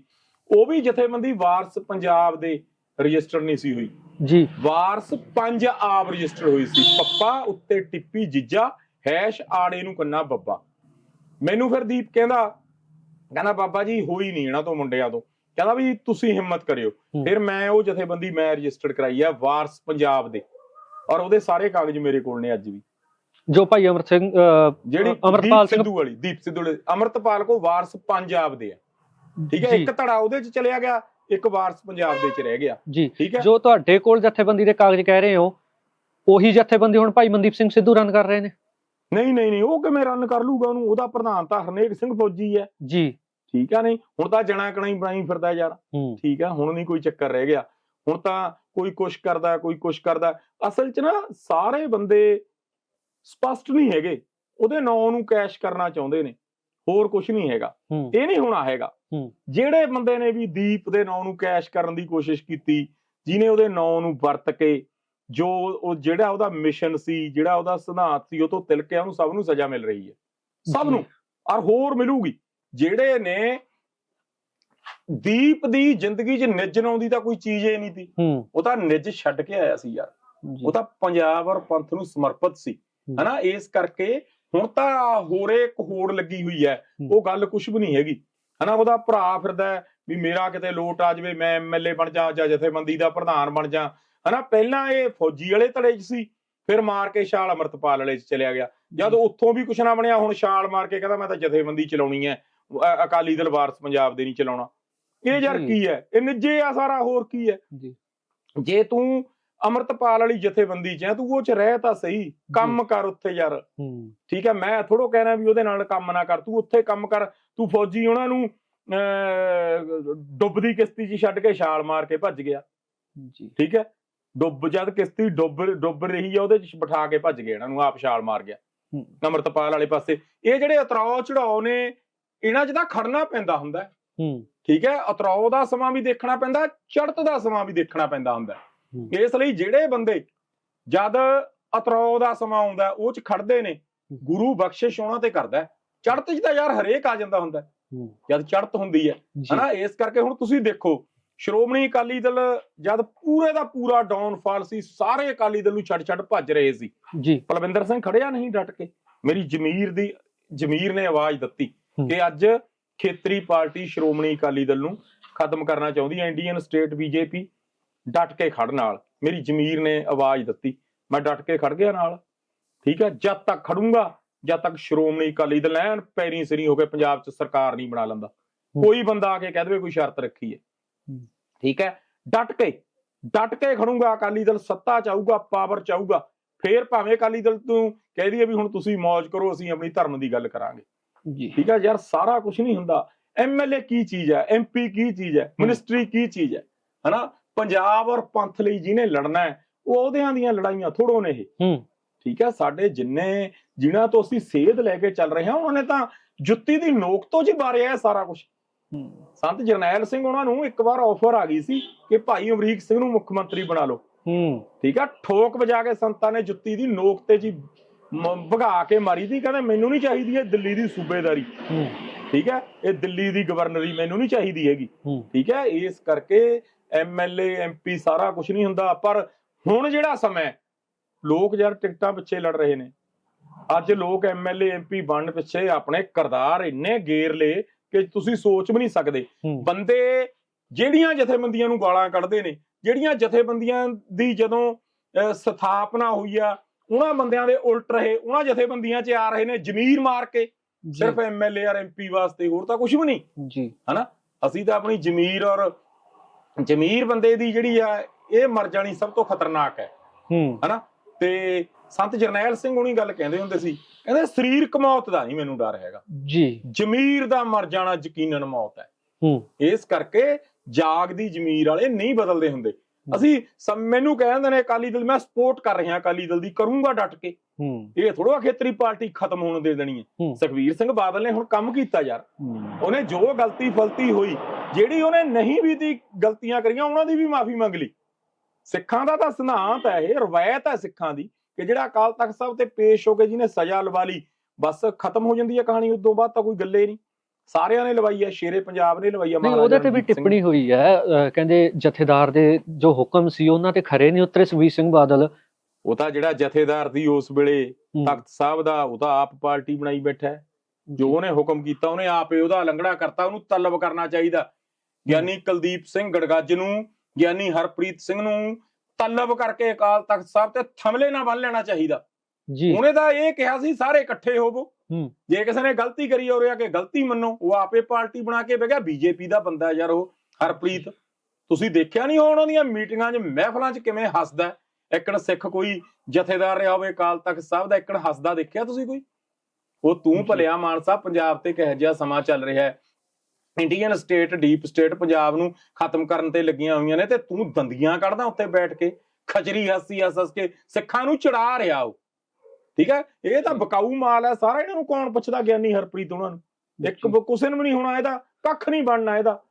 ਉਹ ਵੀ ਜਥੇਬੰਦੀ ਵਾਰਸ ਪੰਜਾਬ ਦੇ ਰਜਿਸਟਰ ਨਹੀਂ ਸੀ ਹੋਈ। ਜੀ। ਵਾਰਸ ਪੰਜ ਆਪ ਰਜਿਸਟਰ ਹੋਈ ਸੀ। ਪੱਪਾ ਉੱਤੇ ਟਿੱਪੀ ਜੀਜਾ ਹੈਸ਼ ਆੜੇ ਨੂੰ ਕੰਨਾ ਬੱਬਾ। ਮੈਨੂੰ ਫਿਰ ਦੀਪ ਕਹਿੰਦਾ ਕਹਿੰਦਾ ਬਾਬਾ ਜੀ ਹੋਈ ਨਹੀਂ ਇਹਨਾਂ ਤੋਂ ਮੁੰਡਿਆਂ ਤੋਂ। ਕਹਿੰਦਾ ਵੀ ਤੁਸੀਂ ਹਿੰਮਤ ਕਰਿਓ। ਫਿਰ ਮੈਂ ਉਹ ਜਥੇਬੰਦੀ ਮੈਂ ਰਜਿਸਟਰਡ ਕਰਾਈ ਆ ਵਾਰਸ ਪੰਜਾਬ ਦੇ। ਔਰ ਉਹਦੇ ਸਾਰੇ ਕਾਗਜ਼ ਮੇਰੇ ਕੋਲ ਨੇ ਅੱਜ ਵੀ। ਜੋ ਭਾਈ ਅਮਰ ਸਿੰਘ ਜਿਹੜੀ ਅਮਰਪਾਲ ਸਿੰਘ ਸਿੱਧੂ ਵਾਲੀ ਦੀਪ ਸਿੱਧੂ ਵਾਲੀ ਅਮਰਤਪਾਲ ਕੋ ਵਾਰਸ ਪੰਜਾਬ ਦੇ ਆ। ਠੀਕ ਹੈ ਇੱਕ ਧੜਾ ਉਹਦੇ ਚ ਚਲਿਆ ਗਿਆ ਇੱਕ ਵਾਰਸ ਪੰਜਾਬ ਦੇ ਚ ਰਹਿ ਗਿਆ। ਜੀ। ਠੀਕ ਹੈ? ਜੋ ਤੁਹਾਡੇ ਕੋਲ ਜਥੇਬੰਦੀ ਦੇ ਕਾਗਜ਼ ਕਹਿ ਰਹੇ ਹੋ ਉਹੀ ਜਥੇਬੰਦੀ ਹੁਣ ਭਾਈ ਮਨਦੀਪ ਸਿੰਘ ਸਿੱਧੂ ਰਨ ਕਰ ਰਹੇ ਨੇ। ਨਹੀਂ ਨਹੀਂ ਨਹੀਂ ਉਹ ਕਿਵੇਂ ਰਨ ਕਰ ਲੂਗਾ ਉਹਨੂੰ? ਉਹਦਾ ਪ੍ਰਧਾਨ ਤਾਂ ਹਰਨੇਕ ਸਿੰਘ ਫੌਜੀ ਹੈ। ਜੀ। ਠੀਕ ਆ ਨਹੀਂ? ਹੁਣ ਤਾਂ ਜਣਾ ਕਣਾ ਹੀ ਬਣਾਈ ਫਿਰਦਾ ਯਾਰ। ਠੀਕ ਆ ਹੁਣ ਨਹੀਂ ਕੋਈ ਚੱਕਰ ਰਹਿ ਗਿਆ। ਹੁਣ ਤਾਂ ਕੋਈ ਕੁਛ ਕਰਦਾ ਕੋਈ ਕੁਛ ਕਰਦਾ। ਅਸਲ 'ਚ ਨਾ ਸਾਰੇ ਬੰਦੇ ਸਪਸ਼ਟ ਨਹੀਂ ਹੈਗੇ। ਉਹਦੇ ਨਾਂ ਨੂੰ ਕੈਸ਼ ਕਰਨਾ ਚਾਹੁੰਦੇ ਨੇ। ਹੋਰ ਕੁਛ ਨਹੀਂ ਹੈਗਾ। ਇਹ ਨਹੀਂ ਹੋਣਾ ਹੈਗਾ। ਜਿਹੜੇ ਬੰਦੇ ਨੇ ਵੀ ਦੀਪ ਦੇ ਨਾਂ ਨੂੰ ਕੈਸ਼ ਕਰਨ ਦੀ ਕੋਸ਼ਿਸ਼ ਕੀਤੀ ਜਿਨੇ ਉਹਦੇ ਨਾਂ ਨੂੰ ਵਰਤ ਕੇ ਜੋ ਉਹ ਜਿਹੜਾ ਉਹਦਾ ਮਿਸ਼ਨ ਸੀ ਜਿਹੜਾ ਉਹਦਾ ਸਿਧਾਂਤ ਸੀ ਉਹ ਤੋਂ ਤਿਲਕਿਆ ਉਹਨੂੰ ਸਭ ਨੂੰ ਸਜ਼ਾ ਮਿਲ ਰਹੀ ਹੈ। ਸਭ। ਨੂੰ। ਔਰ ਹੋਰ ਮਿਲੂਗੀ। ਜਿਹੜੇ ਨੇ ਦੀਪ ਦੀ ਜ਼ਿੰਦਗੀ 'ਚ ਨਿੱਜ ਨਾਉਂਦੀ ਤਾਂ ਕੋਈ ਚੀਜ਼ ਹੀ ਨਹੀਂ ਸੀ। ਉਹ ਤਾਂ ਨਿੱਜ ਛੱਡ ਕੇ ਆਇਆ ਸੀ ਯਾਰ। ਉਹ ਤਾਂ ਪੰਜਾਬ ਔਰ ਪੰਥ ਨੂੰ ਸਮਰਪਿਤ ਸੀ। ਹਨਾ ਇਸ ਕਰਕੇ ਹੁਣ ਤਾਂ ਹੋਰੇ ਇੱਕ ਹੋੜ ਲੱਗੀ ਹੋਈ ਹੈ। ਉਹ ਗੱਲ ਕੁਝ ਵੀ ਨਹੀਂ ਹੈਗੀ। ਹਨਾ ਉਹਦਾ ਭਰਾ ਫਿਰਦਾ ਵੀ ਮੇਰਾ ਕਿਤੇ ਲੋਟ ਆ ਜਾਵੇ ਮੈਂ ਐਮਐਲਏ ਬਣ ਜਾ ਜਾਂ ਜਥੇਬੰਦੀ ਦਾ ਪ੍ਰਧਾਨ ਬਣ ਜਾ। ਹਨਾ ਪਹਿਲਾਂ ਇਹ ਫੌਜੀ ਵਾਲੇ ਧੜੇ 'ਚ ਸੀ ਫਿਰ ਮਾਰ ਕੇ ਛਾਲ ਅਮਰਤਪਾਲ ਵਾਲੇ 'ਚ ਚਲਿਆ ਗਿਆ। ਜਦ ਉੱਥੋਂ ਵੀ ਕੁਛ ਨਾ ਬਣਿਆ ਹੁਣ ਛਾਲ ਮਾਰ ਕੇ ਕਹਿੰਦਾ ਮੈਂ ਤਾਂ ਜਥੇਬੰਦੀ ਚਲਾਉਣੀ ਹੈ ਅਕਾਲੀ ਦਲ ਵਾਰਸ ਪੰਜਾਬ ਦੇ ਨਹੀਂ ਚਲਾਉਣਾ। ਇਹ ਯਾਰ। ਕੀ ਹੈ ਇਹ ਨਿੱਜੇ ਆ ਸਾਰਾ ਹੋਰ ਕੀ ਹੈ ਜੀ। ਜੇ ਤੂੰ ਅਮਰਤਪਾਲ ਵਾਲੀ ਜਥੇਬੰਦੀ 'ਚ ਹੈ ਤੂੰ ਉਹ 'ਚ ਰਹਿ ਤਾਂ ਸਹੀ ਕੰਮ ਕਰ ਉੱਥੇ ਯਾਰ। ਠੀਕ ਹੈ ਮੈਂ ਥੋੜੋ ਕਹਿਣਾ ਵੀ ਉਹਦੇ ਨਾਲ ਕੰਮ ਨਾ ਕਰ ਤੂੰ ਉੱਥੇ ਕੰਮ ਕਰ ਤੂੰ ਫੌਜੀ ਉਹਨਾਂ ਨੂੰ ਡੁੱਬਦੀ ਕਿਸ਼ਤੀ 'ਚ ਛੱਡ ਕੇ ਛਾਲ ਮਾਰ ਕੇ ਭੱਜ ਗਿਆ। ਜੀ। ਠੀਕ ਹੈ ਡੁੱਬ ਜਦ ਕਿਸ਼ਤੀ ਡੁੱਬ ਡੁੱਬ ਰਹੀ ਆ ਉਹਦੇ 'ਚ ਬਿਠਾ ਕੇ ਭੱਜ ਗਏ ਇਹਨਾਂ ਨੂੰ ਆਪ ਛਾਲ ਮਾਰ ਗਿਆ। ਅਮਰਤਪਾਲ ਵਾਲੇ ਪਾਸੇ। ਇਹ ਜਿਹੜੇ ਉਤਰਾਅ ਚੜਾਓ ਨੇ ਇਹਨਾਂ 'ਚ ਤਾਂ ਖੜਨਾ ਪੈਂਦਾ ਹੁੰਦਾ ਹੈ। ਠੀਕ ਹੈ ਉਤਰਾਅ ਦਾ ਸਮਾਂ ਵੀ ਦੇਖਣਾ ਪੈਂਦਾ ਚੜ੍ਹਤ ਦਾ ਸਮਾਂ ਵੀ ਦੇਖਣਾ ਪੈਂਦਾ ਹੁੰਦਾ। ਇਸ ਲਈ ਜਿਹੜੇ ਬੰਦੇ ਜਦ ਉਤਰਾਅ ਦਾ ਸਮਾਂ ਆਉਂਦਾ ਉਹ 'ਚ ਖੜਦੇ ਨੇ ਗੁਰੂ ਬਖਸ਼ਿਸ਼ ਉਹਨਾਂ ਤੇ ਕਰਦਾ ਹੈ। ਚੜ੍ਹਤ 'ਚ ਤਾਂ ਯਾਰ ਹਰੇਕ ਆ ਜਾਂਦਾ ਹੁੰਦਾ ਜਦ ਚੜ੍ਹਤ ਹੁੰਦੀ ਹੈ। ਹਨਾ ਇਸ ਕਰਕੇ ਹੁਣ ਤੁਸੀਂ ਦੇਖੋ ਸ਼੍ਰੋਮਣੀ ਅਕਾਲੀ ਦਲ ਜਦ ਪੂਰੇ ਦਾ ਪੂਰਾ ਡਾਊਨਫਾਲ ਸੀ ਸਾਰੇ ਅਕਾਲੀ ਦਲ ਨੂੰ ਛੱਡ ਛੱਡ ਭੱਜ ਰਹੇ ਸੀ। ਜੀ। ਪਲਵਿੰਦਰ ਸਿੰਘ ਖੜਿਆ ਨਹੀਂ ਡਟ ਕੇ। ਮੇਰੀ ਜ਼ਮੀਰ ਦੀ ਜ਼ਮੀਰ ਨੇ ਆਵਾਜ਼ ਦਿੱਤੀ। ਕਿ ਅੱਜ ਖੇਤਰੀ ਪਾਰਟੀ ਸ਼੍ਰੋਮਣੀ ਅਕਾਲੀ ਦਲ ਨੂੰ ਖਤਮ ਕਰਨਾ ਚਾਹੁੰਦੀ ਹੈ ਇੰਡੀਅਨ ਸਟੇਟ ਬੀਜੇਪੀ ਡਟ ਕੇ ਖੜ ਨਾਲ। ਮੇਰੀ ਜ਼ਮੀਰ ਨੇ ਆਵਾਜ਼ ਦਿੱਤੀ। ਮੈਂ ਡਟ ਕੇ ਖੜ ਗਿਆ ਨਾਲ। ਠੀਕ ਹੈ ਜਦ ਤੱਕ ਖੜੂੰਗਾ ਜਦ ਤੱਕ ਸ਼੍ਰੋਮਣੀ ਅਕਾਲੀ ਦਲ ਐਨ ਪੈਰੀ ਸਰੀ ਹੋ ਕੇ ਪੰਜਾਬ 'ਚ ਸਰਕਾਰ ਨਹੀਂ ਬਣਾ ਲੈਂਦਾ। ਕੋਈ ਬੰਦਾ ਆ ਕੇ ਕਹਿ ਦੇਵੇ ਕੋਈ ਸ਼ਰਤ ਰੱਖੀ ਹੂੰ। ਠੀਕ ਹੈ? ਡਟ ਕੇ ਡਟ ਕੇ ਖੜੂੰਗਾ ਅਕਾਲੀ ਦਲ ਸੱਤਾ ਚਾਹੂਗਾ ਪਾਵਰ ਚਾਹੂਗਾ ਫੇਰ ਭਾਵੇਂ ਅਕਾਲੀ ਦਲ ਤੋਂ ਕਹਿ ਦਈਏ ਵੀ ਹੁਣ ਤੁਸੀਂ ਮौज ਕਰੋ ਅਸੀਂ ਆਪਣੀ ਧਰਮ ਦੀ ਗੱਲ ਕਰਾਂਗੇ। ਜੀ। ਠੀਕ ਹੈ? ਯਾਰ ਸਾਰਾ ਕੁਝ ਨਹੀਂ ਹੁੰਦਾ। ਐਮਐਲਏ ਕੀ ਚੀਜ਼ ਹੈ? ਐਮਪੀ ਕੀ ਚੀਜ਼ ਹੈ? ਮਿਨਿਸਟਰੀ ਕੀ ਚੀਜ਼ ਹੈ? ਹਨਾ? ਪੰਜਾਬ ਔਰ ਪੰਥ ਲਈ ਜਿਹਨੇ ਲੜਨਾ ਹੈ ਉਹ ਉਹਦਿਆਂ ਦੀਆਂ ਲੜਾਈਆਂ ਥੋੜੋ ਨੇ ਇਹ। ਹੂੰ। ਠੀਕ ਹੈ? ਸਾਡੇ ਜਿੰਨੇ ਜਿਨ੍ਹਾਂ ਤੋਂ ਅਸੀਂ ਸੇਧ ਲੈ ਕੇ ਚੱਲ ਰਹੇ ਹਾਂ ਉਹਨਾਂ ਨੇ ਤਾਂ ਜੁੱਤੀ ਦੀ ਨੋਕ ਤੋਂ ਜੀ ਬਾਰਿਆ ਹੈ ਸਾਰਾ ਕੁਝ ਸੰਤ ਜਰਨੈਲ ਸਿੰਘ ਉਹਨਾਂ ਨੂੰ ਇੱਕ ਵਾਰ ਆਫਰ ਆ ਗਈ ਸੀ ਕਿ ਭਾਈ ਅਮਰੀਕ ਸਿੰਘ ਨੂੰ ਮੁੱਖ ਮੰਤਰੀ ਬਣਾ ਲਓ। ਹੂੰ। ਠੀਕ ਆ? ਠੋਕ ਵਜਾ ਕੇ ਸੰਤਾਂ ਨੇ ਜੁੱਤੀ ਦੀ ਨੋਕ ਤੇ ਜੀ ਭਗਾ ਕੇ ਮਾਰੀ ਦੀ ਕਹਿੰਦੇ ਮੈਨੂੰ ਨਹੀਂ ਚਾਹੀਦੀ ਇਹ ਦਿੱਲੀ ਦੀ ਸੂਬੇਦਾਰੀ। ਹੂੰ। ਠੀਕ ਹੈ ਇਹ ਦਿੱਲੀ ਦੀ ਗਵਰਨਰੀ ਮੈਨੂੰ ਨਹੀਂ ਚਾਹੀਦੀ ਹੈਗੀ। ਠੀਕ ਹੈ ਇਸ ਕਰਕੇ ਐਮਐਲਏ ਐਮਪੀ ਸਾਰਾ ਕੁਝ ਨਹੀਂ ਹੁੰਦਾ। ਪਰ ਹੁਣ ਜਿਹੜਾ ਸਮਾਂ ਲੋਕ ਯਾਰ ਟਿਕਟਾਂ ਪਿੱਛੇ ਲੜ ਰਹੇ ਨੇ। ਅੱਜ ਲੋਕ ਐਮਐਲਏ ਐਮਪੀ ਬਣਨ ਪਿੱਛੇ ਆਪਣੇ ਕਰਦਾਰ ਇੰਨੇ ਗੇਰ ਲਏ ਕਿ ਤੁਸੀਂ ਸੋਚ ਵੀ ਨਹੀਂ ਸਕਦੇ। ਬੰਦੇ ਜਿਹੜੀਆਂ ਜਥੇਬੰਦੀਆਂ ਨੂੰ ਗਾਲਾਂ ਕੱਢਦੇ ਨੇ ਜਿਹੜੀਆਂ ਜਥੇਬੰਦੀਆਂ ਦੀ ਜਦੋਂ ਸਥਾਪਨਾ ਹੋਈ ਆ ਉਹਨਾਂ ਬੰਦਿਆਂ ਦੇ ਉਲਟ ਰਹੇ ਉਹਨਾਂ ਜਥੇਬੰਦੀਆਂ 'ਚ ਆ ਰਹੇ ਨੇ ਜ਼ਮੀਰ ਮਾਰ ਕੇ। ਸਿਰਫ ਐਮਐਲਏ ਔਰ ਐਮਪੀ ਵਾਸਤੇ ਹੋਰ ਤਾਂ ਕੁਝ ਵੀ ਨਹੀਂ। ਜੀ। ਅਸੀਂ ਤਾਂ ਆਪਣੀ ਜ਼ਮੀਰ ਔਰ ਜ਼ਮੀਰ ਬੰਦੇ ਦੀ ਜਿਹੜੀ ਆ ਇਹ ਮਰ ਜਾਣੀ ਸਭ ਤੋਂ ਖਤਰਨਾਕ ਹੈ। ਹੂੰ। ਹਨਾ? ਤੇ ਸੰਤ ਜਰਨੈਲ ਸਿੰਘ ਹੁਣੀ ਗੱਲ ਕਹਿੰਦੇ ਹੁੰਦੇ ਸੀ ਕਹਿੰਦੇ ਸਰੀਰਕ ਮੌਤ ਦਾ ਨਹੀਂ ਮੈਨੂੰ ਡਰ ਹੈਗਾ। ਜੀ। ਜ਼ਮੀਰ ਦਾ ਮਰ ਜਾਣਾ ਯਕੀਨਨ ਮੌਤ ਹੈ। ਹੂੰ। ਇਸ ਕਰਕੇ ਜਾਗਦੀ ਜ਼ਮੀਰ ਵਾਲੇ ਨਹੀਂ ਬਦਲਦੇ ਹੁੰਦੇ। ਅਸੀਂ ਸਮ- ਮੈਨੂੰ ਕਹਿੰਦੇ ਨੇ ਅਕਾਲੀ ਦਲ ਮੈਂ ਸਪੋਰਟ ਕਰ ਰਿਹਾ ਅਕਾਲੀ ਦਲ ਦੀ ਕਰੂੰਗਾ ਡਟ ਕੇ। ਹੂੰ। ਇਹ ਥੋੜਾ ਖੇਤਰੀ ਪਾਰਟੀ ਖਤਮ ਹੋਣ ਦੇ ਦੇਣੀ ਹੈ। ਸੁਖਵੀਰ ਸਿੰਘ ਬਾਦਲ ਨੇ ਹੁਣ ਕੰਮ ਕੀਤਾ ਯਾਰ। ਉਹਨੇ ਜੋ ਗਲਤੀ ਫਲਤੀ ਹੋਈ ਜਿਹੜੀ ਉਹਨੇ ਨਹੀਂ ਵੀ ਦੀ ਗਲਤੀਆਂ ਕਰੀਆਂ ਉਹਨਾਂ ਦੀ ਵੀ ਮਾਫੀ ਮੰਗ ਲਈ। ਸਿੱਖਾਂ ਦਾ ਤਾਂ ਸਿਧਾਂਤ ਹੈ ਇਹ ਰਵਾਇਤ ਹੈ ਸਿੱਖਾਂ ਦੀ। ਕਿ ਜਿਹੜਾ ਅਕਾਲ ਤਖਤ ਸਾਹਿਬ ਤੇ ਪੇਸ਼ ਹੋ ਕੇ ਜਿਹਨੇ ਸਜ਼ਾ ਲਵਾ ਲਈ ਬਸ ਖਤਮ ਹੋ ਜਾਂਦੀ ਹੈ ਕਹਾਣੀ ਉਦੋਂ ਬਾਅਦ ਤਾਂ ਕੋਈ ਗੱਲੇ ਨਹੀਂ। ਸਾਰਿਆਂ ਨੇ ਲਵਾਈ ਹੈ ਸ਼ੇਰੇ ਪੰਜਾਬ ਨੇ ਲਵਾਈ ਹੈ ਮਹਾਰਾਜਾ ਉਹਦੇ ਤੇ ਵੀ ਟਿੱਪਣੀ ਹੋਈ ਹੈ ਕਹਿੰਦੇ ਜਥੇਦਾਰ ਦੇ ਜੋ ਹੁਕਮ ਸੀ ਉਹਨਾਂ ਤੇ ਖਰੇ ਨਹੀਂ ਉਤਰੇ ਸੁਖਬੀਰ ਸਿੰਘ ਬਾਦਲ। ਉਹ ਤਾਂ ਜਿਹੜਾ ਜਥੇਦਾਰ ਦੀ ਉਸ ਵੇਲੇ ਤਖਤ ਸਾਹਿਬ ਦਾ ਉਹ ਤਾਂ ਆਪ ਪਾਰਟੀ ਬਣਾਈ ਬੈਠਾ ਹੈ। ਜੋ ਉਹਨੇ ਹੁਕਮ ਕੀਤਾ ਉਹਨੇ ਆਪੇ ਉਹਦਾ ਲੰਗੜਾ ਕਰਤਾ ਉਹਨੂੰ ਤਲਬ ਕਰਨਾ ਚਾਹੀਦਾ। ਗਿਆਨੀ ਕੁਲਦੀਪ ਸਿੰਘ ਗੜਗੱਜ ਨੂੰ ਗਿਆਨੀ ਹਰਪ੍ਰੀਤ ਸਿੰਘ ਨੂੰ ਤਲਬ ਕਰਕੇ ਅਕਾਲ ਤਖਤ ਸਾਹਿਬ ਤੇ ਥਮਲੇ ਨਾਲ ਬੰਨ ਲੈਣਾ ਚਾਹੀਦਾ। ਜੀ। ਉਹਨੇ ਤਾਂ ਇਹ ਕਿਹਾ ਸੀ ਸਾਰੇ ਇਕੱਠੇ ਹੋਵੋ। ਜੇ ਕਿਸੇ ਨੇ ਗਲਤੀ ਕਰੀ ਹੋ ਰਿਹਾ ਕਿ ਗਲਤੀ ਮੰਨੋ। ਉਹ ਆਪੇ ਪਾਰਟੀ ਬਣਾ ਕੇ ਬਹਿ ਗਿਆ। ਬੀਜੇਪੀ ਦਾ ਬੰਦਾ ਯਾਰ ਉਹ ਹਰਪ੍ਰੀਤ। ਤੁਸੀਂ ਦੇਖਿਆ ਨਹੀਂ ਹੁਣ ਉਹਦੀਆਂ ਮੀਟਿੰਗਾਂ 'ਚ? ਮਹਿਫਲਾਂ 'ਚ ਕਿਵੇਂ ਹੱਸਦਾ? ਇੱਕਣ ਸਿੱਖ ਕੋਈ ਜਥੇਦਾਰ ਰਿਹਾ ਹੋਵੇ ਅਕਾਲ ਤਖਤ ਸਾਹਿਬ ਦਾ ਇੱਕਣ ਹੱਸਦਾ ਦੇਖਿਆ ਤੁਸੀਂ ਕੋਈ? ਉਹ ਤੂੰ। ਭਲਿਆ ਮਾਨਸਾ ਪੰਜਾਬ ਤੇ ਕਿਹੋ ਜਿਹਾ ਸਮਾਂ ਚੱਲ ਰਿਹਾ ਹੈ? Indian state deep state Punjab ਨੂੰ ਖਤਮ ਕਰਨ ਤੇ ਲੱਗੀਆਂ ਹੋਈਆਂ ਨੇ ਤੇ ਤੂੰ ਦੰਦੀਆਂ ਕੱਢਦਾ ਉੱਤੇ ਬੈਠ ਕੇ ਖਜਰੀ ਹੱਸੀ ਹੱਸ ਹੱਸ ਕੇ ਸਿੱਖਾਂ ਨੂੰ ਚੜਾ ਰਿਹਾ ਉਹ। ਠੀਕ ਹੈ? ਇਹ ਤਾਂ ਬਕਾਊ ਮਾਲ ਹੈ ਸਾਰਾ ਇਹਨਾਂ ਨੂੰ ਕੌਣ ਪੁੱਛਦਾ ਗਿਆਨੀ ਹਰਪ੍ਰੀਤ ਉਹਨਾਂ ਨੂੰ? ਇੱਕ ਕਿਸੇ ਨੂੰ ਵੀ ਨਹੀਂ ਹੋਣਾ ਇਹਦਾ ਕੱਖ ਨਹੀਂ ਬਣਨਾ ਇਹਦਾ।